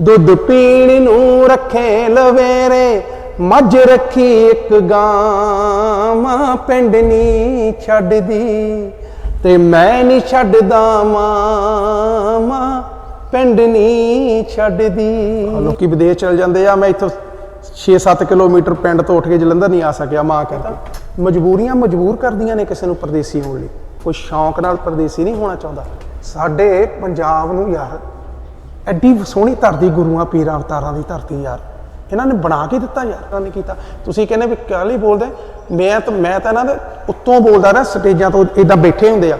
ਦੁੱਧ ਪੀਣ ਨੂੰ ਰੱਖੇ ਲਵੇਰੇ, ਮੱਝ ਰੱਖੀ ਇੱਕ ਗਾਂ ਮਾਂ ਪਿੰਡ ਨਹੀਂ ਛੱਡਦੀ। ਤੇ ਮੈਂ ਨਹੀਂ ਛੱਡਦਾ ਮਾਂ ਮਾਂ ਪਿੰਡ ਨਹੀਂ ਛੱਡਦੀ। ਲੋਕੀ ਵਿਦੇਸ਼ ਚਲ ਜਾਂਦੇ ਆ, ਮੈਂ ਇੱਥੋਂ 6-7 ਕਿਲੋਮੀਟਰ ਪਿੰਡ ਤੋਂ ਉੱਠ ਕੇ ਜਲੰਧਰ ਨਹੀਂ ਆ ਸਕਿਆ, ਮਾਂ ਕਰਕੇ ਮਜਬੂਰੀਆਂ ਮਜਬੂਰ ਕਰਦੀਆਂ ਨੇ ਕਿਸੇ ਨੂੰ ਪਰਦੇਸੀ ਹੋਣ ਲਈ। ਕੋਈ ਸ਼ੌਂਕ ਨਾਲ ਪਰਦੇਸੀ ਨਹੀਂ ਹੋਣਾ ਚਾਹੁੰਦਾ। ਸਾਡੇ ਪੰਜਾਬ ਨੂੰ ਯਾਰ ਐਡੀ ਸੋਹਣੀ ਧਰਤੀ, ਗੁਰੂਆਂ, ਪੀਰਾਂ, ਅਵਤਾਰਾਂ ਦੀ ਧਰਤੀ ਯਾਰ। ਇਹਨਾਂ ਨੇ ਬਣਾ ਕੇ ਦਿੱਤਾ ਯਾਰ, ਇਹਨਾਂ ਨੇ ਕੀਤਾ। ਤੁਸੀਂ ਕਹਿੰਦੇ ਵੀ ਕੱਲ ਹੀ ਬੋਲਦੇ? ਮੈਂ ਤਾਂ ਮੈਂ ਤਾਂ ਇਹਨਾਂ ਦੇ ਉੱਤੋਂ ਬੋਲਦਾ ਰਿਹਾ, ਸਟੇਜਾਂ ਤੋਂ ਇਦਾਂ ਬੈਠੇ ਹੁੰਦੇ ਆ।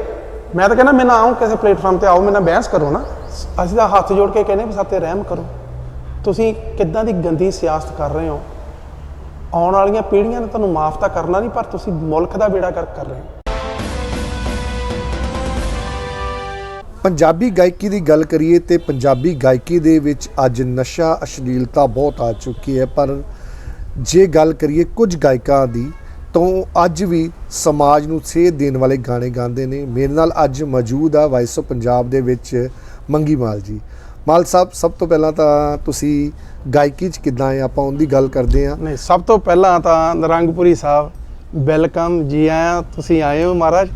ਮੈਂ ਤਾਂ ਕਹਿੰਦਾ ਮੈਂ ਨਾ ਆਉਂ ਕਿਸੇ ਪਲੇਟਫਾਰਮ ਤੇ ਆਓ, ਮੇਰੇ ਨਾਲ ਬਹਿਸ ਕਰੋ ਨਾ। ਅਸੀਂ ਤਾਂ ਹੱਥ ਜੋੜ ਕੇ ਕਹਿੰਦੇ ਵੀ ਸਾਤੇ ਰਹਿਮ ਕਰੋ। ਤੁਸੀਂ ਕਿੱਦਾਂ ਦੀ ਗੰਦੀ ਸਿਆਸਤ ਕਰ ਰਹੇ ਹੋ? ਆਉਣ ਵਾਲੀਆਂ ਪੀੜ੍ਹੀਆਂ ਨੇ ਤੁਹਾਨੂੰ ਮਾਫ ਤਾਂ ਕਰਨਾ ਨਹੀਂ, ਪਰ ਤੁਸੀਂ ਮੁਲਕ ਦਾ ਬੇੜਾ ਕਰ ਕਰ ਰਹੇ ਹੋ। ਪੰਜਾਬੀ ਗਾਇਕੀ ਦੀ ਗੱਲ ਕਰੀਏ ਤੇ ਪੰਜਾਬੀ ਗਾਇਕੀ ਦੇ ਵਿੱਚ ਅੱਜ ਨਸ਼ਾ, ਅਸ਼ਲੀਲਤਾ ਬਹੁਤ ਆ ਚੁੱਕੀ ਹੈ, ਪਰ ਜੇ ਗੱਲ ਕਰੀਏ ਕੁਝ ਗਾਇਕਾਂ ਦੀ, ਤਾਂ ਉਹ ਅੱਜ ਵੀ ਸਮਾਜ ਨੂੰ ਸੇਧ ਦੇਣ ਵਾਲੇ ਗਾਣੇ ਗਾਉਂਦੇ ਨੇ। ਮੇਰੇ ਨਾਲ ਅੱਜ ਮੌਜੂਦ ਆ ਵਾਇਸ ਆਫ ਪੰਜਾਬ ਦੇ ਵਿੱਚ ਮੰਗੀ ਮਾਲ ਜੀ। ਮਾਲ ਸਾਹਿਬ, ਸਭ ਤੋਂ ਪਹਿਲਾਂ ਤਾਂ ਤੁਸੀਂ ਗਾਇਕੀ 'ਚ ਕਿੱਦਾਂ ਹੈ ਆਪਾਂ ਉਹਦੀ ਗੱਲ ਕਰਦੇ ਹਾਂ। ਨਹੀਂ, ਸਭ ਤੋਂ ਪਹਿਲਾਂ ਤਾਂ ਨਰੰਗਪੁਰੀ ਸਾਹਿਬ, ਵੈਲਕਮ ਜੀ ਆਇਆਂ। ਤੁਸੀਂ ਆਏ ਹੋ ਮਹਾਰਾਜ?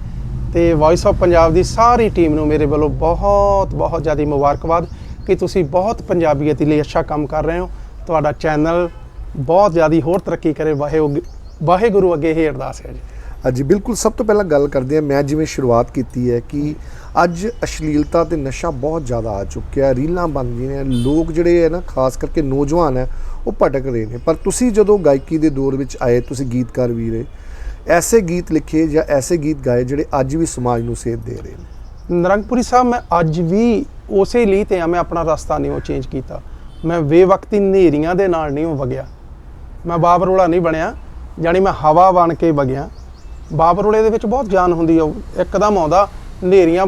ਤੇ ਵੌਇਸ ਆਫ ਪੰਜਾਬ ਦੀ ਸਾਰੀ ਟੀਮ ਨੂੰ ਮੇਰੇ ਵੱਲੋਂ ਬਹੁਤ ਬਹੁਤ ਜ਼ਿਆਦਾ ਮੁਬਾਰਕਬਾਦ ਕਿ ਤੁਸੀਂ ਬਹੁਤ ਪੰਜਾਬੀਅਤ ਲਈ ਅੱਛਾ ਕੰਮ ਕਰ ਰਹੇ ਹੋ। ਤੁਹਾਡਾ ਚੈਨਲ ਬਹੁਤ ਜ਼ਿਆਦਾ ਹੋਰ ਤਰੱਕੀ ਕਰੇ। ਵਾਹਿਓ ਵਾਹਿਗੁਰੂ ਅੱਗੇ ਇਹ ਅਰਦਾਸ ਹੈ ਜੀ। ਹਾਂਜੀ, ਬਿਲਕੁਲ ਸਭ ਤੋਂ ਪਹਿਲਾਂ ਗੱਲ ਕਰਦੇ ਹਾਂ। ਮੈਂ ਜਿਵੇਂ ਸ਼ੁਰੂਆਤ ਕੀਤੀ ਹੈ ਕਿ ਅੱਜ ਅਸ਼ਲੀਲਤਾ ਤੇ ਨਸ਼ਾ ਬਹੁਤ ਜ਼ਿਆਦਾ ਆ ਚੁੱਕਿਆ ਰੀਲਾਂ ਬਣ ਗਈਆਂ ਲੋਕ ਜਿਹੜੇ ਹੈ ਨਾ, ਖਾਸ ਕਰਕੇ ਨੌਜਵਾਨ ਹੈ, ਉਹ ਭਟਕ ਰਹੇ ਨੇ। ਪਰ ਤੁਸੀਂ ਜਦੋਂ ਗਾਇਕੀ ਦੇ ਦੌਰ ਵਿੱਚ ਆਏ, ਤੁਸੀਂ ਗੀਤਕਾਰ ਵੀ ਰਹੇ ਐਸੇ ਗੀਤ ਲਿਖੇ ਜਾਂ ਐਸੇ ਗੀਤ ਗਾਏ ਜਿਹੜੇ ਅੱਜ ਵੀ ਸਮਾਜ ਨੂੰ ਸੇਧ ਦੇ ਰਹੇ ਨੇ? ਨਰੰਗਪੁਰੀ ਸਾਹਿਬ, ਮੈਂ ਅੱਜ ਵੀ ਉਸੇ ਲਈ ਤੇ ਆ, ਮੈਂ ਆਪਣਾ ਰਸਤਾ ਨਹੀਂ ਉਹ ਚੇਂਜ ਕੀਤਾ। ਮੈਂ ਬੇਵਕਤੀ ਨੇਰੀਆਂ ਦੇ ਨਾਲ ਨਹੀਂ ਉਹ ਵਗਿਆ। ਮੈਂ ਬਾਬਰੋਲਾ ਨਹੀਂ ਬਣਿਆ ਜਾਣੀ ਮੈਂ ਹਵਾ ਬਣ ਕੇ ਵਗਿਆ। ਬਾਬਰੋਲੇ ਦੇ ਵਿੱਚ ਬਹੁਤ ਜਾਨ ਹੁੰਦੀ ਆ, ਉਹ ਇੱਕਦਮ ਆਉਂਦਾ ਨੇਰੀਆਂ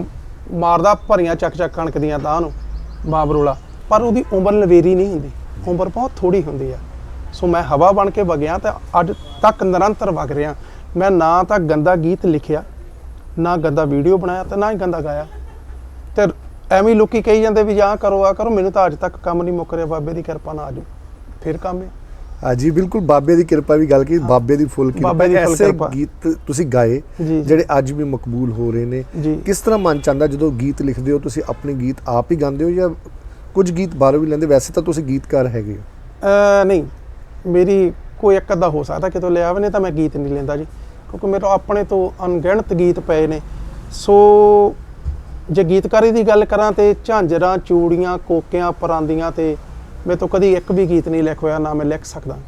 ਮਾਰਦਾ, ਭਰੀਆਂ ਚੱਕ ਚੱਕ ਕਣਕ ਦੀਆਂ ਤਾਂ ਨੂੰ ਬਾਬਰੋਲਾ ਪਰ ਉਹਦੀ ਉਮਰ ਲਵੇਰੀ ਨਹੀਂ ਹੁੰਦੀ, ਉਮਰ ਬਹੁਤ ਥੋੜੀ ਹੁੰਦੀ ਆ। ਸੋ ਮੈਂ ਹਵਾ ਬਣ ਕੇ ਵਗਿਆ ਤੇ ਅੱਜ ਤੱਕ ਨਿਰੰਤਰ ਵਗ ਰਿਹਾ। ਮੈਂ ਨਾ ਤਾਂ ਗੰਦਾ ਗੀਤ ਲਿਖਿਆ ਨਾ ਗੰਦਾ ਵੀਡੀਓ ਬਣਾਇਆ ਤੇ ਨਾ ਹੀ ਗੰਦਾ ਗਾਇਆ। ਤੇ ਐਵੇਂ ਲੋਕੀ ਕਹੀ ਜਾਂਦੇ ਵੀ ਜਾਂ ਕਰੋ ਆ ਕਰੋ ਮੈਨੂੰ ਤਾਂ ਅੱਜ ਤੱਕ ਕੰਮ ਨਹੀਂ ਮੁੱਕ ਰਿਹਾ ਬਾਬੇ ਦੀ ਕਿਰਪਾ ਨਾਲ ਆਜੂ ਫਿਰ ਕੰਮ ਹੈ। ਹਾਂਜੀ ਬਿਲਕੁਲ ਬਾਬੇ ਦੀ ਕਿਰਪਾ ਵੀ ਗੱਲ ਕੀ ਬਾਬੇ ਦੀ ਫੁੱਲ ਫੁੱਲ ਐਸੇ। ਗੀਤ ਤੁਸੀਂ ਗਾਏ। ਜਿਹੜੇ ਅੱਜ ਵੀ ਮਕਬੂਲ ਹੋ ਰਹੇ ਨੇ। ਕਿਸ ਤਰ੍ਹਾਂ ਮਨ ਚਾਹੁੰਦਾ ਜਦੋਂ ਗੀਤ ਲਿਖਦੇ ਹੋ ਤੁਸੀਂ ਆਪਣੇ ਗੀਤ ਆਪ ਹੀ ਗਾਉਂਦੇ ਹੋ ਜਾਂ ਕੁਝ ਗੀਤ ਬਾਹਰੋਂ ਵੀ ਲੈਂਦੇ? ਵੈਸੇ ਤਾਂ ਤੁਸੀਂ ਗੀਤਕਾਰ ਹੈਗੇ ਹੋ। ਨਹੀਂ ਮੇਰੀ ਕੋਈ ਇੱਕ ਅੱਧਾ ਹੋ ਸਕਦਾ ਕਿਤੋਂ ਲਿਆ ਵੀ ਨਹੀਂ ਤਾਂ ਮੈਂ ਗੀਤ ਨਹੀਂ ਲੈਂਦਾ ਜੀ। ਕਿਉਂਕਿ ਮੇਰੇ ਆਪਣੇ ਤੋਂ ਅਣਗਿਣਤ ਗੀਤ ਪਏ ਨੇ। ਸੋ ਜੇ ਗੀਤਕਾਰੀ ਦੀ ਗੱਲ ਕਰਾਂ ਤੇ ਝਾਂਜਰਾਂ ਚੂੜੀਆਂ ਕੋਕਿਆਂ ਪਰਾਂਦੀਆਂ ਤੇ ਮੇਰੇ ਤੋਂ ਕਦੀ ਇੱਕ ਵੀ ਗੀਤ ਨਹੀਂ ਲਿਖ ਹੋਇਆ ਨਾ ਮੈਂ ਲਿਖ ਸਕਦਾ।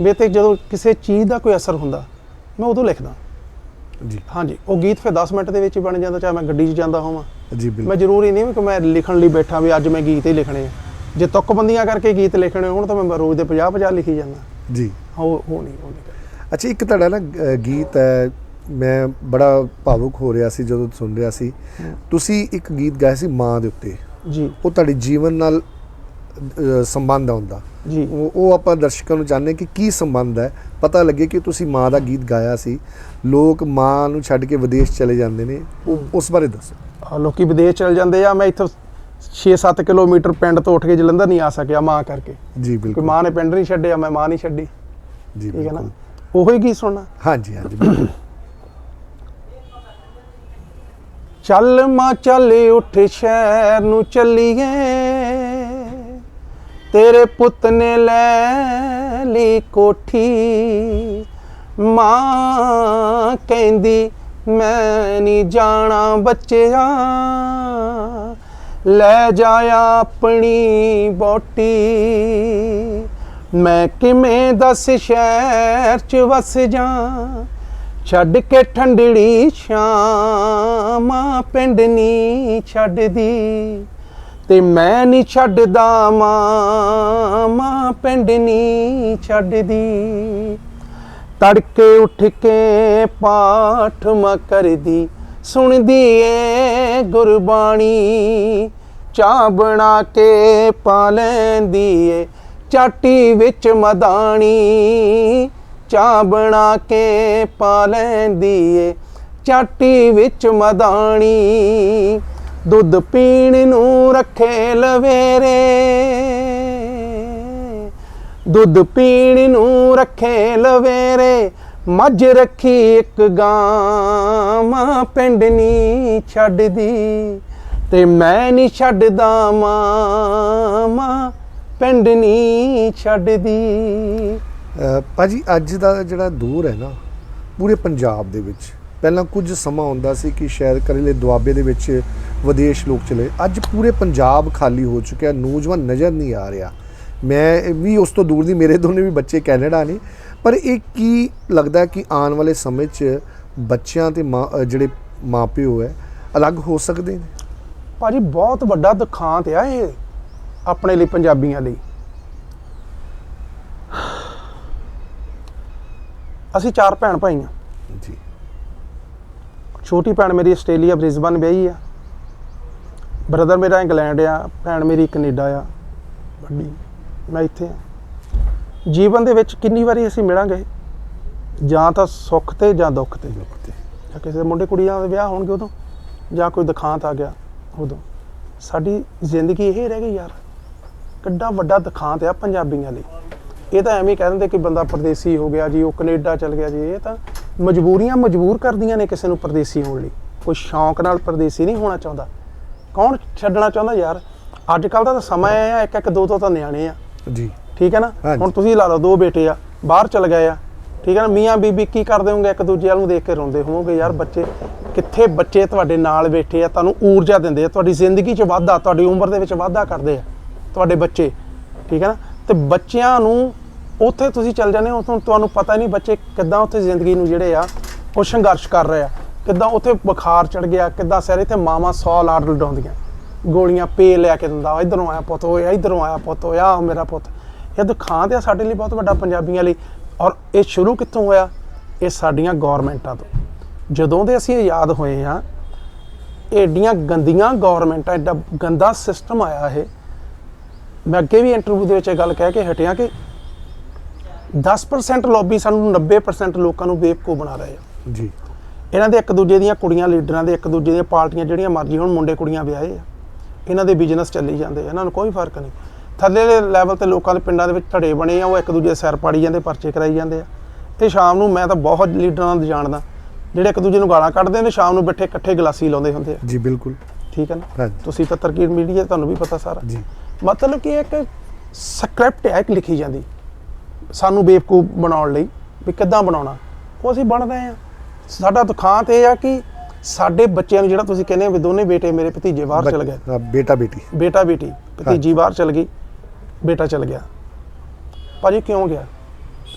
ਮੇਰੇ ਤੇ ਜਦੋਂ ਕਿਸੇ ਚੀਜ਼ ਦਾ ਕੋਈ ਅਸਰ ਹੁੰਦਾ ਮੈਂ ਉਦੋਂ ਲਿਖਦਾ। ਜੀ। ਹਾਂਜੀ ਉਹ ਗੀਤ ਫਿਰ 10 ਮਿੰਟ ਦੇ ਵਿੱਚ ਹੀ ਬਣ ਜਾਂਦਾ ਚਾਹੇ ਮੈਂ ਗੱਡੀ 'ਚ ਜਾਂਦਾ ਹੋਵਾਂ। ਜੀ ਮੈਂ ਬਿਲਕੁਲ ਜ਼ਰੂਰੀ ਨਹੀਂ ਕਿ ਮੈਂ ਲਿਖਣ ਲਈ ਬੈਠਾ ਵੀ ਅੱਜ ਮੈਂ ਗੀਤ ਹੀ ਲਿਖਣੇ ਆ। ਜੇ ਤੁੱਕਬੰਦੀਆਂ ਕਰਕੇ ਗੀਤ ਲਿਖਣੇ ਹੋਣ ਤਾਂ ਮੈਂ ਰੋਜ਼ ਦੇ 50 50 ਲਿਖੀ ਜਾਂਦਾ। ਜੀ। ਉਹ ਉਹ ਨਹੀਂ ਉਹ ਨਹੀਂ। ਅੱਛਾ ਇੱਕ ਤੁਹਾਡਾ ਨਾ ਗੀਤ ਹੈ ਮੈਂ ਬੜਾ ਭਾਵੁਕ ਹੋ ਰਿਹਾ ਸੀ ਜਦੋਂ ਸੁਣ ਰਿਹਾ ਸੀ। ਤੁਸੀਂ ਇੱਕ ਗੀਤ ਗਾਇਆ ਸੀ ਮਾਂ ਦੇ ਉੱਤੇ। ਜੀ। ਉਹ ਤੁਹਾਡੇ ਜੀਵਨ ਨਾਲ ਸੰਬੰਧ ਆਉਂਦਾ। ਜੀ। ਉਹ ਆਪਾਂ ਦਰਸ਼ਕਾਂ ਨੂੰ ਜਾਣਦੇ ਕਿ ਕੀ ਸੰਬੰਧ ਹੈ। ਪਤਾ ਲੱਗੇ ਕਿ ਤੁਸੀਂ ਮਾਂ ਦਾ ਗੀਤ ਗਾਇਆ ਸੀ। ਲੋਕ ਮਾਂ ਨੂੰ ਛੱਡ ਕੇ ਵਿਦੇਸ਼ ਚਲੇ ਜਾਂਦੇ ਨੇ। ਉਹ ਉਸ ਬਾਰੇ ਦੱਸੋ। ਲੋਕੀ ਵਿਦੇਸ਼ ਚਲ ਜਾਂਦੇ ਆ। ਮੈਂ ਇੱਥੋਂ 6-7 ਕਿਲੋਮੀਟਰ ਪਿੰਡ ਤੋਂ ਉੱਠ ਕੇ ਜਲੰਧਰ ਨਹੀਂ ਆ ਸਕਿਆ ਮਾਂ ਕਰਕੇ। ਜੀ ਬਿਲਕੁਲ। ਮਾਂ ਨੇ ਪਿੰਡ ਨਹੀਂ ਛੱਡਿਆ ਮੈਂ ਮਾਂ ਨਹੀਂ ਛੱਡੀ। ਜੀ ਠੀਕ ਹੈ ਨਾ? ਉਹੀ ਗੀਤ ਸੁਣਨਾ। ਹਾਂਜੀ ਹਾਂਜੀ ਬਿਲਕੁਲ। ਚੱਲ ਮਾਂ ਚੱਲ ਉੱਠ ਸ਼ਹਿਰ ਨੂੰ ਚੱਲੀਏ। ਤੇਰੇ ਪੁੱਤ ਨੇ ਲੈ ਲਈ ਕੋਠੀ। ਮਾਂ ਕਹਿੰਦੀ ਮੈਂ ਨਹੀਂ ਜਾਣਾ ਬੱਚਿਆ। ਲੈ ਜਾ ਆਪਣੀ ਬੋਟੀ। ਮੈਂ ਕਿਵੇਂ ਦੱਸ ਸ਼ਹਿਰ ਚ ਵਸ ਜਾ ਛੱਡ ਕੇ ਠੰਡੜੀ ਸ਼ਾਮਾਂ ਪਿੰਡ ਨਹੀਂ ਛੱਡਦੀ। ਤੇ ਮੈਂ ਨਹੀਂ ਛੱਡਦਾ ਮਾਂ ਮਾਂ ਪਿੰਡ ਨਹੀਂ ਛੱਡਦੀ। ਤੜਕੇ ਉੱਠ ਕੇ ਪਾਠ ਮ ਕਰਦੀ, ਸੁਣਦੀ ਏ ਗੁਰਬਾਣੀ। ਚਾਹ ਬਣਾ ਕੇ ਪਾ ਲੈਂਦੀ ਏ ਚਾਟੀ ਵਿੱਚ ਮਦਾਣੀ, ਚਾਹ ਬਣਾ ਕੇ ਪਾ ਲੈਂਦੀ ਏ ਚਾਟੀ ਵਿੱਚ ਮਦਾਣੀ, ਦੁੱਧ ਪੀਣ ਨੂੰ ਰੱਖੇ ਲਵੇਰੇ। ਦੁੱਧ ਪੀਣ ਨੂੰ ਰੱਖੇ ਲਵੇਰੇ, ਮੱਝ ਰੱਖੀ ਇੱਕ ਗਾਂ ਮਾਂ ਪਿੰਡ ਨਹੀਂ ਛੱਡਦੀ। ਤੇ ਮੈਂ ਨਹੀਂ ਛੱਡਦਾ ਮਾਂ ਮਾਂ ਪਿੰਡ ਨਹੀਂ ਛੱਡਦੀ। ਭਾਜੀ ਅੱਜ ਦਾ ਜਿਹੜਾ ਦੌਰ ਹੈ ਨਾ ਪੂਰੇ ਪੰਜਾਬ ਦੇ ਵਿੱਚ ਪਹਿਲਾਂ ਕੁਝ ਸਮਾਂ ਹੁੰਦਾ ਸੀ ਕਿ ਸ਼ਾਇਦ ਕਰੇਲੇ ਦੁਆਬੇ ਦੇ ਵਿੱਚ ਵਿਦੇਸ਼ ਲੋਕ ਚਲੇ। ਅੱਜ ਪੂਰੇ ਪੰਜਾਬ ਖਾਲੀ ਹੋ ਚੁੱਕਿਆ ਨੌਜਵਾਨ ਨਜ਼ਰ ਨਹੀਂ ਆ ਰਿਹਾ। ਮੈਂ ਵੀ ਉਸ ਤੋਂ ਦੂਰ ਦੀ ਮੇਰੇ ਦੋਨੇ ਵੀ ਬੱਚੇ ਕੈਨੇਡਾ ਨੇ। ਪਰ ਇਹ ਕੀ ਲੱਗਦਾ ਕਿ ਆਉਣ ਵਾਲੇ ਸਮੇਂ 'ਚ ਬੱਚਿਆਂ ਤੇ ਜਿਹੜੇ ਮਾਪਿਓ ਹੈ ਅਲੱਗ ਹੋ ਸਕਦੇ ਨੇ? ਭਾਜੀ ਬਹੁਤ ਵੱਡਾ ਦੁਖਾਂਤ ਆ ਇਹ। ਆਪਣੇ ਲਈ ਪੰਜਾਬੀਆਂ ਲਈ। ਅਸੀਂ ਚਾਰ ਭੈਣ ਭਾਈ ਆ ਜੀ। ਛੋਟੀ ਭੈਣ ਮੇਰੀ ਆਸਟ੍ਰੇਲੀਆ ਬ੍ਰਿਸਬਨ ਵਿਆਹੀ ਆ। ਬ੍ਰਦਰ ਮੇਰਾ ਇੰਗਲੈਂਡ ਆ ਭੈਣ ਮੇਰੀ ਕੈਨੇਡਾ ਆ। ਵੱਡੀ ਮੈਂ ਇੱਥੇ ਆ। ਜੀਵਨ ਦੇ ਵਿੱਚ ਕਿੰਨੀ ਵਾਰੀ ਅਸੀਂ ਮਿਲਾਂਗੇ? ਜਾਂ ਤਾਂ ਸੁੱਖ ਤੇ ਜਾਂ ਦੁੱਖ ਤੇ। ਜਾਂ ਕਿਸੇ ਮੁੰਡੇ ਕੁੜੀਆਂ ਦੇ ਵਿਆਹ ਹੋਣਗੇ ਉਦੋਂ ਜਾਂ ਕੋਈ ਦੁਖਾਂਤ ਆ ਗਿਆ ਉਦੋਂ। ਸਾਡੀ ਜ਼ਿੰਦਗੀ ਇਹ ਰਹਿ ਗਈ ਯਾਰ। ਕਿੱਡਾ ਵੱਡਾ ਦੁਖਾਂਤ ਆ ਪੰਜਾਬੀਆਂ ਲਈ। ਇਹ ਤਾਂ ਐਵੇਂ ਹੀ ਕਹਿ ਦਿੰਦੇ ਕਿ ਬੰਦਾ ਪਰਦੇਸੀ ਹੋ ਗਿਆ ਜੀ ਉਹ ਕੈਨੇਡਾ ਚਲ ਗਿਆ ਜੀ। ਇਹ ਤਾਂ ਮਜਬੂਰੀਆਂ ਮਜਬੂਰ ਕਰਦੀਆਂ ਨੇ ਕਿਸੇ ਨੂੰ ਪਰਦੇਸੀ ਹੋਣ ਲਈ। ਕੋਈ ਸ਼ੌਂਕ ਨਾਲ ਪਰਦੇਸੀ ਨਹੀਂ ਹੋਣਾ ਚਾਹੁੰਦਾ। ਕੌਣ ਛੱਡਣਾ ਚਾਹੁੰਦਾ ਯਾਰ? ਅੱਜ ਕੱਲ ਦਾ ਤਾਂ ਸਮਾਂ ਆ ਇੱਕ ਇੱਕ ਦੋ ਦੋ ਤਾਂ ਨਿਆਣੇ ਆ। ਜੀ। ਠੀਕ ਹੈ ਨਾ। ਹੁਣ ਤੁਸੀਂ ਲਾ ਲਓ ਦੋ ਬੇਟੇ ਆ ਬਾਹਰ ਚਲ ਗਏ ਆ। ਠੀਕ ਹੈ ਨਾ? ਮੀਆਂ ਬੀਬੀ ਕੀ ਕਰਦੇ ਹੋਗੇ ਇੱਕ ਦੂਜੇ ਵੱਲ ਨੂੰ ਦੇਖ ਕੇ ਰੋਂਦੇ ਹੋਵੋਗੇ ਯਾਰ ਬੱਚੇ ਕਿੱਥੇ ਬੱਚੇ ਤੁਹਾਡੇ ਨਾਲ ਬੈਠੇ ਆ? ਤੁਹਾਨੂੰ ਊਰਜਾ ਦਿੰਦੇ ਆ ਤੁਹਾਡੀ ਜ਼ਿੰਦਗੀ 'ਚ ਵਾਧਾ ਤੁਹਾਡੀ ਉਮਰ ਦੇ ਵਿੱਚ ਵਾਧਾ ਕਰਦੇ ਆ। ਤੁਹਾਡੇ ਬੱਚੇ, ਠੀਕ ਹੈ ਨਾ? ਤੇ ਬੱਚਿਆਂ ਨੂੰ ਉੱਥੇ ਤੁਸੀਂ ਚੱਲ ਜਾਂਦੇ ਹੋ ਉੱਥੋਂ ਤੁਹਾਨੂੰ ਪਤਾ ਨਹੀਂ ਬੱਚੇ ਕਿੱਦਾਂ ਉੱਥੇ ਜ਼ਿੰਦਗੀ ਨੂੰ ਜਿਹੜੇ ਆ, ਉਹ ਸੰਘਰਸ਼ ਕਰ ਰਹੇ ਆ। ਕਿੱਦਾਂ ਉੱਥੇ ਬੁਖਾਰ ਚੜ ਗਿਆ, ਕਿੱਦਾਂ ਸਾਰੇ ਇੱਥੇ ਮਾਵਾਂ 100 ਲਾਡ ਲਡਾਉਂਦੀਆਂ। ਗੋਲੀਆਂ ਪੇ ਲਿਆ ਕੇ ਦਿੰਦਾ, ਇਧਰੋਂ ਆਇਆ ਪੁੱਤ ਹੋਇਆ ਇਧਰੋਂ ਆਇਆ ਪੁੱਤ, ਓਏ ਆ ਮੇਰਾ ਪੁੱਤ। ਇਹ ਦੁਖਾਂਤ ਆ ਸਾਡੇ ਲਈ ਬਹੁਤ ਵੱਡਾ ਪੰਜਾਬੀਆਂ ਲਈ। ਔਰ ਇਹ ਸ਼ੁਰੂ ਕਿੱਥੋਂ ਹੋਇਆ? ਇਹ ਸਾਡੀਆਂ ਗਵਰਨਮੈਂਟਾਂ ਤੋਂ। ਜਦੋਂ ਦੇ ਅਸੀਂ ਆਜ਼ਾਦ ਹੋਏ ਆ ਏਡੀਆਂ ਗੰਦੀਆਂ ਗਵਰਨਮੈਂਟਾਂ ਐਡਾ ਗੰਦਾ ਸਿਸਟਮ ਆਇਆ ਇਹ ਮੈਂ ਅੱਗੇ ਵੀ ਇੰਟਰਵਿਊ ਦੇ ਵਿੱਚ ਇਹ ਗੱਲ ਕਹਿ ਕੇ ਹਟਿਆ ਕਿ 10% ਲੌਬੀ ਸਾਨੂੰ 90% ਲੋਕਾਂ ਨੂੰ ਬੇਵਕੂਫ ਬਣਾ ਰਹੇ ਆ। ਜੀ। ਇਹਨਾਂ ਦੇ ਇੱਕ ਦੂਜੇ ਦੀਆਂ ਕੁੜੀਆਂ ਲੀਡਰਾਂ ਦੇ ਇੱਕ ਦੂਜੇ ਦੀਆਂ ਪਾਰਟੀਆਂ ਜਿਹੜੀਆਂ ਮਰਜ਼ੀ ਹੁਣ ਮੁੰਡੇ ਕੁੜੀਆਂ ਵਿਆਹੇ ਆ। ਇਹਨਾਂ ਦੇ ਬਿਜ਼ਨਸ ਚੱਲੀ ਜਾਂਦੇ ਆ, ਇਹਨਾਂ ਨੂੰ ਕੋਈ ਫ਼ਰਕ ਨਹੀਂ। ਥੱਲੇ ਦੇ ਲੈਵਲ ਤੇ ਲੋਕਾਂ ਦੇ ਪਿੰਡਾਂ ਦੇ ਵਿੱਚ ਧੜੇ ਬਣੇ ਆ ਉਹ ਇੱਕ ਦੂਜੇ ਸਿਰ ਪਾੜੀ ਜਾਂਦੇ ਪਰਚੇ ਕਰਾਈ ਜਾਂਦੇ ਆ। ਤੇ ਸ਼ਾਮ ਨੂੰ ਮੈਂ ਤਾਂ ਬਹੁਤ ਲੀਡਰਾਂ ਨੂੰ ਜਾਣਦਾ। ਜਿਹੜੇ ਇੱਕ ਦੂਜੇ ਨੂੰ ਗਾਲਾਂ ਕੱਢਦੇ ਨੇ ਸ਼ਾਮ ਨੂੰ ਬੈਠੇ ਇਕੱਠੇ ਗਲਾਸੀ ਲਾਉਂਦੇ ਹੁੰਦੇ ਆ। ਜੀ ਬਿਲਕੁਲ। ਠੀਕ ਹੈ ਨਾ? ਤੁਸੀਂ ਤਾਂ ਤਰਕੀਰ ਮੀਡੀਆ ਤੁਹਾਨੂੰ ਵੀ ਪਤਾ ਸਾਰਾ। ਜੀ। ਮਤਲਬ ਕਿ ਇੱਕ ਸਕ੍ਰਿਪਟ ਹੈ ਇੱਕ ਲਿਖੀ ਜਾਂਦੀ। ਸਾਨੂੰ ਬੇਵਕੂਫ ਬਣਾਉਣ ਲਈ ਵੀ ਕਿੱਦਾਂ ਬਣਾਉਣਾ। ਉਹ ਅਸੀਂ ਬਣਦੇ ਆ ਸਾਡਾ ਦੁਖਾਂਤ ਇਹ ਆ ਕਿ ਸਾਡੇ ਬੱਚਿਆਂ ਨੂੰ ਜਿਹੜਾ ਤੁਸੀਂ ਕਹਿੰਦੇ ਹੋ ਵੀ ਦੋਨੇ ਬੇਟੇ ਮੇਰੇ ਭਤੀਜੇ ਬਾਹਰ ਚਲ ਗਏ। ਬੇਟਾ ਬੇਟੀ। ਬੇਟਾ ਬੇਟੀ। ਭਤੀਜੀ ਬਾਹਰ ਚਲ ਗਈ ਬੇਟਾ ਚਲ ਗਿਆ। ਭਾਜੀ ਕਿਉਂ ਗਿਆ?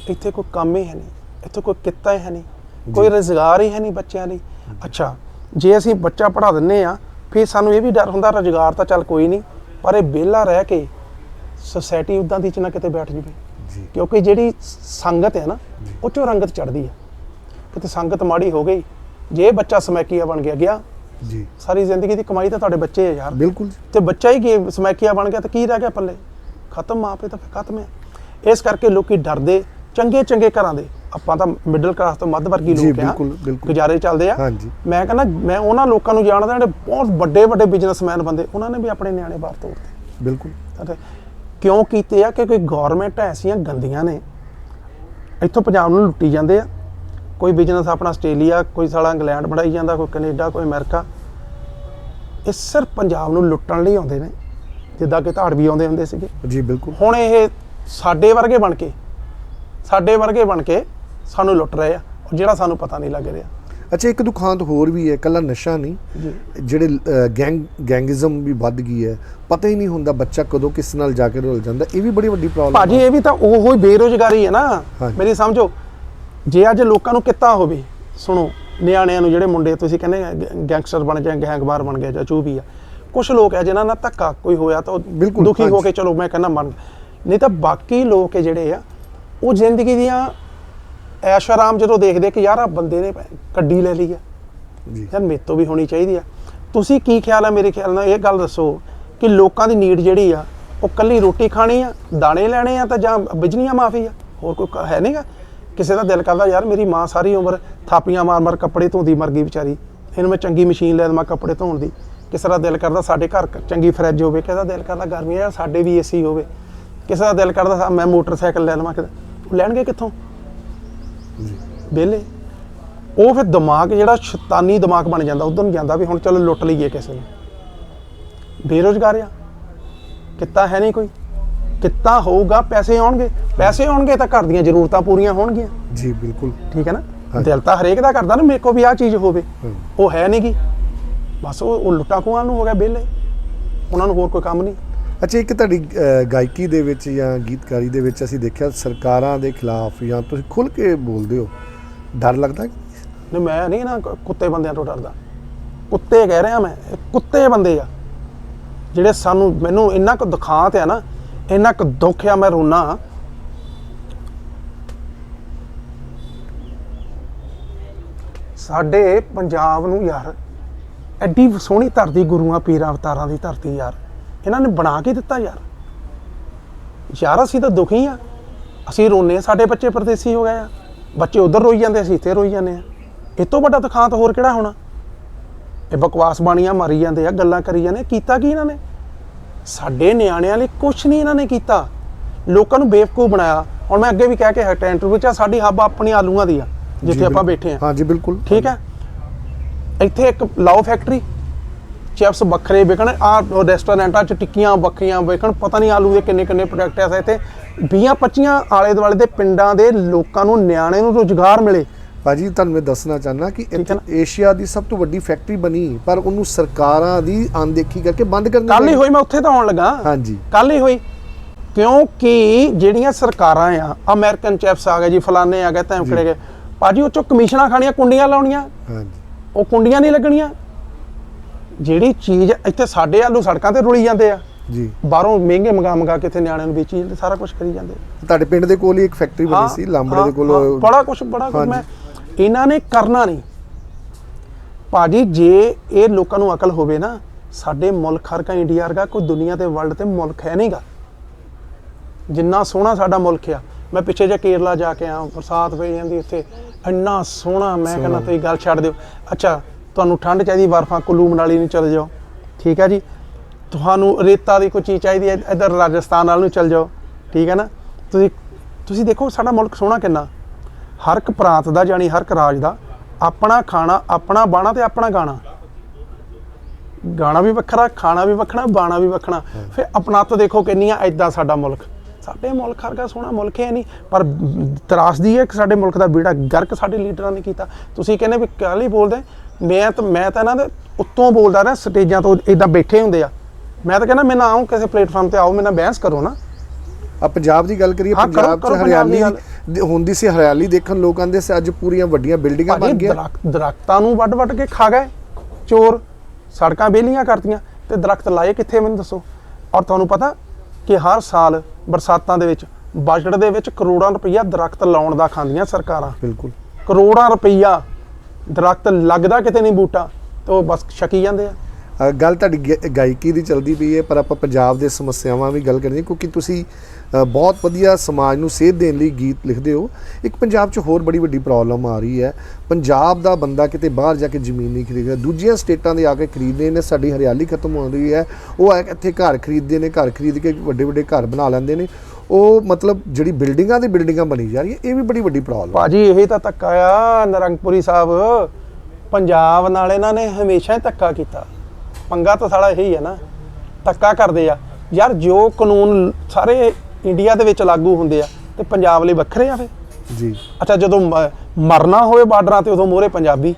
ਇੱਥੇ ਕੋਈ ਕੰਮ ਹੀ ਹੈ ਨਹੀਂ। ਇੱਥੇ ਕੋਈ ਕਿੱਤਾ ਹੀ ਹੈ ਨਹੀਂ। ਕੋਈ ਰੁਜ਼ਗਾਰ ਹੀ ਹੈ ਨਹੀਂ ਬੱਚਿਆਂ ਲਈ। ਅੱਛਾ ਜੇ ਅਸੀਂ ਬੱਚਾ ਪੜ੍ਹਾ ਦਿੰਨੇ ਆ ਫਿਰ ਸਾਨੂੰ ਇਹ ਵੀ ਡਰ ਹੁੰਦਾ ਰੁਜ਼ਗਾਰ ਤਾਂ ਚੱਲ ਕੋਈ ਨਹੀਂ। ਪਰ ਇਹ ਵਿਹਲਾ ਰਹਿ ਕੇ ਸੋਸਾਇਟੀ ਉਦਾਂ ਦੀ ਚ ਨਾ ਕਿਤੇ ਬੈਠ ਜਵੇ। ਕਿਉਂਕਿ ਜਿਹੜੀ ਸੰਗਤ ਹੈ ਨਾ ਉਹ ਚੋਂ ਰੰਗਤ ਚੜਦੀ ਹੈ। ਕਿਤੇ ਸੰਗਤ ਮਾੜੀ ਹੋ ਗਈ ਜੇ ਬੱਚਾ ਸਮੈਕੀਆ ਬਣ ਗਿਆ ਗਿਆ। ਜੀ। ਸਾਰੀ ਜ਼ਿੰਦਗੀ ਦੀ ਕਮਾਈ ਤਾਂ ਤੁਹਾਡੇ ਬੱਚੇ ਆ ਯਾਰ। ਬਿਲਕੁਲ ਤੇ ਬੱਚਾ ਹੀ ਗੇਮ ਸਮੈਕੀਆ ਬਣ ਗਿਆ ਤਾਂ ਕੀ ਰਹਿ ਗਿਆ ਪੱਲੇ? ਖਤਮ ਮਾਪੇ ਤਾਂ ਫਿਰ ਖਤਮ ਹੈ। ਇਸ ਕਰਕੇ ਲੋਕੀ ਡਰਦੇ ਚੰਗੇ ਚੰਗੇ ਘਰਾਂ ਦੇ। ਆਪਾਂ ਤਾਂ ਮਿਡਲ ਕਲਾਸ ਤੋਂ ਮੱਧ ਵਰਗੀ ਲੋਕ ਆ ਬਿਲਕੁਲ, ਬਿਲਕੁਲ। ਗੁਜ਼ਾਰੇ ਚੱਲਦੇ ਆ। ਹਾਂਜੀ। ਮੈਂ ਕਹਿੰਦਾ ਮੈਂ ਉਹਨਾਂ ਲੋਕਾਂ ਨੂੰ ਜਾਣਦਾ ਜਿਹੜੇ ਬਹੁਤ ਵੱਡੇ ਵੱਡੇ ਬਿਜ਼ਨਸਮੈਨ ਬੰਦੇ ਉਹਨਾਂ ਨੇ ਵੀ ਆਪਣੇ ਨਿਆਣੇ ਬਾਹਰ ਤੋਰਦੇ ਬਿਲਕੁਲ। ਕਿਉਂ ਕੀਤੇ ਆ? ਕਿ ਕੋਈ ਗਵਰਨਮੈਂਟ ਐਸੀਆਂ ਗੰਦੀਆਂ ਨੇ। ਇੱਥੋਂ ਪੰਜਾਬ ਨੂੰ ਲੁੱਟੀ ਜਾਂਦੇ ਆ। ਕੋਈ ਬਿਜ਼ਨਸ ਆਪਣਾ ਆਸਟ੍ਰੇਲੀਆ ਕੋਈ ਸਾਲਾ ਇੰਗਲੈਂਡ ਬਣਾਈ ਜਾਂਦਾ ਕੋਈ ਕੈਨੇਡਾ ਕੋਈ ਅਮਰੀਕਾ। ਇਹ ਸਿਰਫ ਪੰਜਾਬ ਨੂੰ ਲੁੱਟਣ ਲਈ ਆਉਂਦੇ ਨੇ। ਜਿੱਦਾਂ ਕਿ ਧਾੜਵੀ ਆਉਂਦੇ ਹੁੰਦੇ ਸੀਗੇ। ਜੀ ਬਿਲਕੁਲ। ਹੁਣ ਇਹ ਸਾਡੇ ਵਰਗੇ ਬਣ ਕੇ ਸਾਡੇ ਵਰਗੇ ਬਣ ਕੇ ਸਾਨੂੰ ਲੁੱਟ ਰਹੇ ਆ ਉਹ ਜਿਹੜਾ ਸਾਨੂੰ ਪਤਾ ਨਹੀਂ ਲੱਗ ਰਿਹਾ। ਅੱਛਾ ਇੱਕ ਦੁਖਾਂਤ ਹੋਰ ਵੀ ਹੈ ਕੱਲਾ ਨਸ਼ਾ ਨਹੀਂ। ਜਿਹੜੇ ਗੈਂਗ ਗੈਂਗਿਜ਼ਮ ਵੀ ਵੱਧ ਗਈ ਹੈ ਪਤਾ ਹੀ ਨਹੀਂ ਹੁੰਦਾ ਬੱਚਾ ਕਦੋਂ ਕਿਸ ਨਾਲ ਜਾ ਕੇ ਰੁਲ ਜਾਂਦਾ ਇਹ ਵੀ ਬੜੀ ਵੱਡੀ ਪ੍ਰੋਬਲਮ ਭਾਜੀ ਇਹ ਵੀ ਤਾਂ ਉਹ ਹੀ ਬੇਰੋਜ਼ਗਾਰੀ ਹੈ ਨਾ। ਮੇਰੀ ਸਮਝੋ ਜੇ ਅੱਜ ਲੋਕਾਂ ਨੂੰ ਕਿੱਤਾ ਹੋਵੇ ਸੁਣੋ ਨਿਆਣਿਆਂ ਨੂੰ ਜਿਹੜੇ ਮੁੰਡੇ ਤੁਸੀਂ ਕਹਿੰਦੇ ਗੈਂਗਸਟਰ ਬਣ ਗਏ ਗੈਂਗਵਾਰ ਬਣ ਗਏ ਜਾਂ ਜੋ ਵੀ ਆ ਕੁਝ ਲੋਕ ਆ ਜਿਨ੍ਹਾਂ ਨਾਲ ਧੱਕਾ ਕੋਈ ਹੋਇਆ ਤਾਂ ਉਹ ਬਿਲਕੁਲ, ਦੁਖੀ ਹੋ। ਕੇ ਚਲੋ ਮੈਂ ਕਹਿੰਦਾ ਮਰਨ। ਨਹੀਂ ਤਾਂ ਬਾਕੀ ਲੋਕ ਜਿਹੜੇ ਆ ਉਹ ਜ਼ਿੰਦਗੀ ਦੀਆਂ ਐਸ਼ ਆਰਾਮ ਜਦੋਂ ਦੇਖਦੇ ਕਿ ਯਾਰ ਆ ਬੰਦੇ ਨੇ ਕੱਡੀ ਲੈ ਲਈ ਆ। ਜੀ। ਯਾਰ ਮੇਰੇ ਤੋਂ ਵੀ ਹੋਣੀ ਚਾਹੀਦੀ ਆ। ਤੁਸੀਂ ਕੀ ਖਿਆਲ ਆ ਮੇਰੇ ਖਿਆਲ ਨਾਲ ਇਹ ਗੱਲ ਦੱਸੋ ਕਿ ਲੋਕਾਂ ਦੀ ਨੀਡ ਜਿਹੜੀ ਆ ਉਹ ਕੱਲੀ ਰੋਟੀ ਖਾਣੀ ਆ ਦਾਣੇ ਲੈਣੇ ਆ ਤਾਂ ਜਾਂ ਬਿਜਲੀਆਂ ਮਾਫੀ ਆ? ਹੋਰ ਕੋਈ ਹੈ ਨਹੀਂਗਾ? ਕਿਸੇ ਦਾ ਦਿਲ ਕਰਦਾ ਯਾਰ ਮੇਰੀ ਮਾਂ ਸਾਰੀ ਉਮਰ ਥਾਪੀਆਂ ਮਾਰ ਮਾਰ ਕੱਪੜੇ ਧੋਂਦੀ ਮਰ ਗਈ ਵਿਚਾਰੀ। ਇਹਨੂੰ ਮੈਂ ਚੰਗੀ ਮਸ਼ੀਨ ਲੈ ਦੇਵਾਂ ਕੱਪੜੇ ਧੋਣ ਦੀ। ਕਿਸੇ ਦਾ ਦਿਲ ਕਰਦਾ ਸਾਡੇ ਘਰ ਚੰਗੀ ਫਰਿੱਜ ਹੋਵੇ ਕਿਸੇ ਦਾ ਦਿਲ ਕਰਦਾ ਗਰਮੀਆਂ ਸਾਡੇ ਵੀ ਏਸੀ ਹੋਵੇ। ਕਿਸੇ ਦਾ ਦਿਲ ਕਰਦਾ ਮੈਂ ਮੋਟਰਸਾਈਕਲ ਲੈ ਲਵਾਂ ਕਿਤੇ। ਲੈਣਗੇ ਕਿੱਥੋਂ? ਵਿਹਲੇ। ਉਹ ਫਿਰ ਦਿਮਾਗ ਜਿਹੜਾ ਸ਼ੈਤਾਨੀ ਦਿਮਾਗ ਬਣ ਜਾਂਦਾ ਨੂੰ ਜਾਂਦਾ ਵੀ ਹੁਣ ਚਲੋ ਲੁੱਟ ਲਈਏ ਕਿਸੇ ਨੂੰ। ਬੇਰੋਜ਼ਗਾਰ ਆ। ਕਿੱਤਾ ਹੈ ਨਹੀਂ ਕੋਈ। ਕਿੱਤਾ ਹੋਊਗਾ ਪੈਸੇ ਆਉਣਗੇ। ਪੈਸੇ ਆਉਣਗੇ ਤਾਂ ਘਰ ਦੀਆਂ ਜ਼ਰੂਰਤਾਂ ਪੂਰੀਆਂ ਹੋਣਗੀਆਂ। ਜੀ ਬਿਲਕੁਲ। ਠੀਕ ਹੈ ਨਾ। ਦਿਲ ਤਾਂ ਹਰੇਕ ਦਾ ਕਰਦਾ ਨਾ ਮੇਰੇ ਕੋ ਵੀ ਆਹ ਚੀਜ਼ ਹੋਵੇ। ਉਹ ਹੈ ਨਹੀਂ ਗੀ ਬਸ ਉਹ ਉਹ ਲੁੱਟਾਂ ਖੋਹਾਂ ਨੂੰ ਹੋ ਗਿਆ ਵਿਹਲੇ। ਉਹਨਾਂ ਨੂੰ ਹੋਰ ਕੋਈ ਕੰਮ ਨਹੀਂ। ਅੱਛਾ ਇੱਕ ਤੁਹਾਡੀ ਗਾਇਕੀ ਦੇ ਵਿੱਚ ਜਾਂ ਗੀਤਕਾਰੀ ਦੇ ਵਿੱਚ ਅਸੀਂ ਦੇਖਿਆ ਸਰਕਾਰਾਂ ਦੇ ਖਿਲਾਫ ਜਾਂ ਤੁਸੀਂ ਖੁੱਲ ਕੇ ਬੋਲਦੇ ਹੋ। ਡਰ ਲੱਗਦਾ ਨਹੀਂ, ਮੈਂ ਨਹੀਂ ਨਾ ਕੁੱਤੇ ਬੰਦਿਆਂ ਤੋਂ ਡਰਦਾ। ਕੁੱਤੇ ਕਹਿ ਰਿਹਾ ਮੈਂ, ਇਹ ਕੁੱਤੇ ਬੰਦੇ ਆ, ਜਿਹੜੇ ਸਾਨੂੰ ਮੈਨੂੰ ਇੰਨਾ ਕੁ ਦੁਖਾਂਤ ਆ ਨਾ, ਇੰਨਾ ਕੁ ਦੁੱਖ ਆ, ਮੈਂ ਰੋਣਾ ਸਾਡੇ ਪੰਜਾਬ ਨੂੰ ਯਾਰ, ਐਡੀ ਸੋਹਣੀ ਧਰਤੀ, ਗੁਰੂਆਂ, ਪੀਰਾਂ, ਅਵਤਾਰਾਂ ਦੀ ਧਰਤੀ ਯਾਰ, ਇਹਨਾਂ ਨੇ ਬਣਾ ਕੇ ਦਿੱਤਾ ਯਾਰ। ਯਾਰ, ਅਸੀਂ ਤਾਂ ਦੁਖੀ ਆ, ਅਸੀਂ ਰੋਨੇ ਸਾਡੇ ਬੱਚੇ ਪਰਦੇਸੀ ਹੋ ਗਏ ਆ। ਬੱਚੇ ਉਧਰ ਰੋਈ ਜਾਂਦੇ ਅਸੀਂ ਇੱਥੇ ਰੋਈ ਜਾਂਦੇ ਆ। ਇਹ ਤੋਂ ਵੱਡਾ ਦੁਖਾਂਤ ਹੋਰ ਕਿਹੜਾ ਹੋਣਾ? ਇਹ ਬਕਵਾਸ ਬਾਣੀਆਂ ਮਾਰੀ ਜਾਂਦੇ ਆ ਗੱਲਾਂ ਕਰੀ ਜਾਂਦੇ ਆ। ਕੀਤਾ ਕੀ ਇਹਨਾਂ ਨੇ? ਸਾਡੇ ਨਿਆਣਿਆਂ ਲਈ ਕੁਝ ਨਹੀਂ ਇਹਨਾਂ ਨੇ ਕੀਤਾ। ਲੋਕਾਂ ਨੂੰ ਬੇਵਕੂਫ ਬਣਾਇਆ। ਹੁਣ ਮੈਂ ਅੱਗੇ ਵੀ ਕਹਿ ਕੇ ਹਟਿਆ ਇੰਟਰਵਿਊ 'ਚ ਸਾਡੀ ਹੱਬ ਆਪਣੀ ਆਲੂਆਂ ਦੀ ਆ ਜਿੱਥੇ ਆਪਾਂ। ਬੈਠੇ ਆ। ਹਾਂ ਜੀ ਬਿਲਕੁਲ। ਠੀਕ ਹੈ? ਇੱਥੇ ਇੱਕ ਲਾਓ ਫੈਕਟਰੀ ਚਿਪਸ ਵੱਖਰੇ ਵਿਕਣ ਆ ਰੈਸਟੋਰੈਂਟਾਂ 'ਚ ਟਿੱਕੀਆਂ ਵੱਖਰੀਆਂ ਵਿਕਣ ਪਤਾ ਨਹੀਂ ਆਲੂ ਦੇ ਕਿੰਨੇ ਕਿੰਨੇ ਪ੍ਰੋਡਕਟ ਐ ਇੱਥੇ। 20 25 ਆਲੇ ਦੁਆਲੇ ਦੇ ਪਿੰਡਾਂ ਦੇ ਲੋਕਾਂ ਨੂੰ ਨਿਆਣੇ ਨੂੰ ਰੋਜ਼ਗਾਰ ਮਿਲੇ। ਭਾਜੀ ਤੁਹਾਨੂੰ ਮੈਂ ਦੱਸਣਾ ਚਾਹਨਾ ਕਿ ਇੱਥੇ? ਏਸ਼ੀਆ ਦੀ ਸਭ ਤੋਂ ਵੱਡੀ ਫੈਕਟਰੀ ਬਣੀ ਪਰ ਉਹਨੂੰ ਸਰਕਾਰਾਂ ਦੀ ਅਣਦੇਖੀ ਕਰਕੇ ਬੰਦ ਕਰਨੀ ਕੱਲ ਹੀ। ਹੋਈ ਮੈਂ ਉੱਥੇ ਤਾਂ ਆਉਣ ਲੱਗਾ। ਹਾਂਜੀ। ਕੱਲ ਹੀ ਹੋਈ। ਕਿਉਂਕਿ ਜਿਹੜੀਆਂ ਸਰਕਾਰਾਂ ਆ ਅਮਰੀਕਨ ਚੈਫਸ ਆ ਗਏ ਜੀ ਫਲਾਣੇ ਆ ਗਏ ਤੈਂਕੜੇ ਗਏ ਭਾਜੀ ਉਹ ਚੋਂ ਕਮਿਸ਼ਨਾਂ ਖਾਣੀਆਂ ਕੁੰਡੀਆਂ ਲਾਉਣੀਆਂ। ਹਾਂਜੀ। ਉਹ ਕੁੰਡੀਆਂ ਨਹੀਂ ਲੱਗਣੀਆਂ। ਜਿਹੜੀ ਚੀਜ਼ ਇੱਥੇ ਸਾਡੇ ਆਲੂ ਸੜਕਾਂ ਤੇ ਰੁਲੀ ਜਾਂਦੇ ਆ ਜੀ। ਬਾਹਰੋਂ ਮਹਿੰਗੇ ਮੰਗਾ ਮੰਗਾ ਕੇ ਇੱਥੇ ਨਿਆਣਿਆਂ ਨੂੰ ਵੇਚੀ ਜਾਂਦੇ ਸਾਰਾ ਕੁਝ ਕਰੀ ਜਾਂਦੇ। ਤੁਹਾਡੇ ਪਿੰਡ ਦੇ ਕੋਲ ਹੀ ਇੱਕ ਫੈਕਟਰੀ ਬਣੀ ਸੀ ਲਾਂਬੜੇ ਦੇ ਕੋਲ। ਬੜਾ ਕੁਝ ਬੜਾ ਕੁਝ। ਮੈਂ ਇਹਨਾਂ ਨੇ ਕਰਨਾ ਨਹੀਂ। ਭਾਜੀ ਜੇ ਇਹ ਲੋਕਾਂ ਨੂੰ ਅਕਲ ਹੋਵੇ ਨਾ ਸਾਡੇ ਮੁਲਕ ਹਰਕਾ ਇੰਡੀਆ ਵਰਗਾ ਕੋਈ ਦੁਨੀਆ ਤੇ ਵਰਲਡ ਤੇ ਮੁਲਕ ਹੈ ਨਹੀਂਗਾ। ਜਿੰਨਾ ਸੋਹਣਾ ਸਾਡਾ ਮੁਲਕ ਆ। ਮੈਂ ਪਿੱਛੇ ਜੇ ਕੇਰਲਾ ਜਾ ਕੇ ਆਇਆ ਬਰਸਾਤ ਪਈ ਜਾਂਦੀ ਉੱਥੇ। ਇੰਨਾ ਸੋਹਣਾ ਮੈਂ ਕਹਿੰਦਾ ਤੁਸੀਂ ਗੱਲ ਛੱਡ ਦਿਓ। ਅੱਛਾ ਤੁਹਾਨੂੰ ਠੰਡ ਚਾਹੀਦੀ, ਬਰਫਾਂ ਕੁੱਲੂ ਮਨਾਲੀ ਨੂੰ ਚਲੇ ਜਾਓ। ਠੀਕ ਹੈ ਜੀ? ਤੁਹਾਨੂੰ ਰੇਤਾ ਦੀ ਕੋਈ ਚੀਜ਼ ਚਾਹੀਦੀ ਹੈ, ਇਧਰ ਰਾਜਸਥਾਨ ਵਾਲ ਨੂੰ ਚਲ ਜਾਓ। ਠੀਕ ਹੈ ਨਾ? ਤੁਸੀਂ ਤੁਸੀਂ ਦੇਖੋ ਸਾਡਾ ਮੁਲਕ ਸੋਹਣਾ ਕਿੰਨਾ। ਹਰ ਇੱਕ ਪ੍ਰਾਂਤ ਦਾ ਜਾਨੀ ਹਰ ਇੱਕ ਰਾਜ ਦਾ ਆਪਣਾ ਖਾਣਾ, ਆਪਣਾ ਬਾਣਾ ਤੇ ਆਪਣਾ ਗਾਣਾ। ਗਾਣਾ ਵੀ ਵੱਖਰਾ, ਖਾਣਾ ਵੀ ਵੱਖਰਾ, ਬਾਣਾ ਵੀ ਵੱਖਰਾ। ਫਿਰ ਆਪਣਾਤ ਦੇਖੋ ਕਿੰਨੀ ਆ ਐਦਾਂ ਸਾਡਾ ਮੁਲਕ। ਸਾਡੇ ਮੁਲਕ ਵਰਗਾ ਸੋਹਣਾ ਮੁਲਕ ਹੈ ਨਹੀਂ, ਪਰ ਤਰਾਸਦੀ ਹੈ ਕਿ ਸਾਡੇ ਮੁਲਕ ਦਾ ਬੀੜਾ ਗਰਕ ਸਾਡੇ ਲੀਡਰਾਂ ਨੇ ਕੀਤਾ। ਤੁਸੀਂ ਕਹਿੰਦੇ ਵੀ ਕੱਲ ਹੀ ਬੋਲਦੇ? ਮੈਂ ਤਾਂ ਮੈਂ ਤਾਂ ਇਹਨਾਂ ਦੇ ਉੱਤੋਂ ਬੋਲਦਾ ਰਿਹਾ ਸਟੇਜਾਂ ਤੋਂ ਇਦਾਂ ਬੈਠੇ ਹੁੰਦੇ ਆ। ਮੈਂ ਤਾਂ ਕਹਿੰਦਾ ਮੈਂ ਨਾ ਆਉਂ ਕਿਸੇ ਪਲੇਟਫਾਰਮ ਤੇ ਆਓ ਮੇਰੇ ਨਾਲ ਬਹਿਸ ਕਰੋ ਨਾ। ਆ ਪੰਜਾਬ ਦੀ ਗੱਲ ਕਰੀਏ ਪੰਜਾਬ 'ਚ ਹਰਿਆਲੀ ਹੁੰਦੀ ਸੀ ਹਰਿਆਲੀ ਦੇਖਣ ਲੋਕ ਆਂਦੇ ਸੀ ਅੱਜ ਪੂਰੀਆਂ ਵੱਡੀਆਂ ਬਿਲਡਿੰਗਾਂ ਬਣ ਗਈਆਂ। ਦਰਖਤ ਨੂੰ ਵੱਢ ਕੇ ਖਾ ਗਏ। ਚੋਰ ਸੜਕਾਂ ਬੇਲੀਆਂ ਕਰਤੀਆਂ। ਤੇ ਦਰਖਤ ਲਾਏ ਕਿੱਥੇ ਮੈਨੂੰ ਦੱਸੋ? ਔਰ ਤੁਹਾਨੂੰ ਪਤਾ ਕਿ ਹਰ ਸਾਲ ਬਰਸਾਤਾਂ ਦੇ ਵਿੱਚ ਬਜਟ ਦੇ ਵਿੱਚ ਕਰੋੜਾਂ ਰੁਪਈਆ ਦਰਖਤ ਲਾਉਣ ਦਾ ਖਾਂਦੀਆਂ ਸਰਕਾਰਾਂ। ਬਿਲਕੁਲ। ਕਰੋੜਾਂ ਰੁਪਈਆ ਦਰਖਤ ਲੱਗਦਾ ਕਿਤੇ ਨਹੀਂ ਬੂਟਾ, ਤੇ ਉਹ ਬਸ ਛਕੀ ਜਾਂਦੇ ਆ। ਗੱਲ ਤੁਹਾਡੀ ਗ- ਗਾਇਕੀ ਦੀ ਚੱਲਦੀ ਪਈ ਹੈ, ਪਰ ਆਪਾਂ ਪੰਜਾਬ ਦੇ ਸਮੱਸਿਆਵਾਂ ਵੀ ਗੱਲ ਕਰਨੀ ਹੈ, ਕਿਉਂਕਿ ਤੁਸੀਂ ਬਹੁਤ ਵਧੀਆ ਸਮਾਜ ਨੂੰ ਸੇਧ ਦੇਣ ਲਈ ਗੀਤ ਲਿਖਦੇ ਹੋ। ਇੱਕ ਪੰਜਾਬ 'ਚ ਹੋਰ ਬੜੀ ਵੱਡੀ ਪ੍ਰੋਬਲਮ ਆ ਰਹੀ ਹੈ। ਪੰਜਾਬ ਦਾ ਬੰਦਾ ਕਿਤੇ ਬਾਹਰ ਜਾ ਕੇ ਜ਼ਮੀਨ ਨਹੀਂ ਖਰੀਦਦਾ, ਦੂਜੀਆਂ ਸਟੇਟਾਂ ਦੇ ਆ ਕੇ ਖਰੀਦਦੇ ਨੇ, ਸਾਡੀ ਹਰਿਆਲੀ ਖਤਮ ਹੋ ਰਹੀ ਹੈ। ਉਹ ਆ ਇੱਥੇ ਘਰ ਖਰੀਦਦੇ ਨੇ, ਘਰ ਖਰੀਦ ਕੇ ਵੱਡੇ ਵੱਡੇ ਘਰ ਬਣਾ ਲੈਂਦੇ ਨੇ। ਉਹ ਮਤਲਬ ਜਿਹੜੀ ਬਿਲਡਿੰਗਾਂ ਦੀ ਬਿਲਡਿੰਗਾਂ ਬਣੀ ਜਾ ਰਹੀ ਹੈ ਇਹ ਵੀ ਬੜੀ ਵੱਡੀ ਪ੍ਰੋਬਲਮ ਭਾਜੀ ਇਹ ਤਾਂ ਧੱਕਾ ਆ ਨਰੰਗਪੁਰੀ ਸਾਹਿਬ। ਪੰਜਾਬ ਨਾਲ ਇਹਨਾਂ ਨੇ ਹਮੇਸ਼ਾ ਹੀ ਧੱਕਾ ਕੀਤਾ। ਪੰਗਾ ਤਾਂ ਸਾਲਾ ਇਹੀ ਹੈ ਨਾ ਧੱਕਾ ਕਰਦੇ ਆ। ਯਾਰ ਜੋ ਕਾਨੂੰਨ ਸਾਰੇ ਇੰਡੀਆ ਦੇ ਵਿੱਚ ਲਾਗੂ ਹੁੰਦੇ ਆ ਤੇ ਪੰਜਾਬ ਲਈ ਵੱਖਰੇ ਆ ਫੇ ਜੀ। ਅੱਛਾ ਜਦੋਂ ਮਰਨਾ ਹੋਵੇ ਬਾਰਡਰਾਂ ਤੇ ਉਦੋਂ ਮੋਰੇ ਪੰਜਾਬੀ।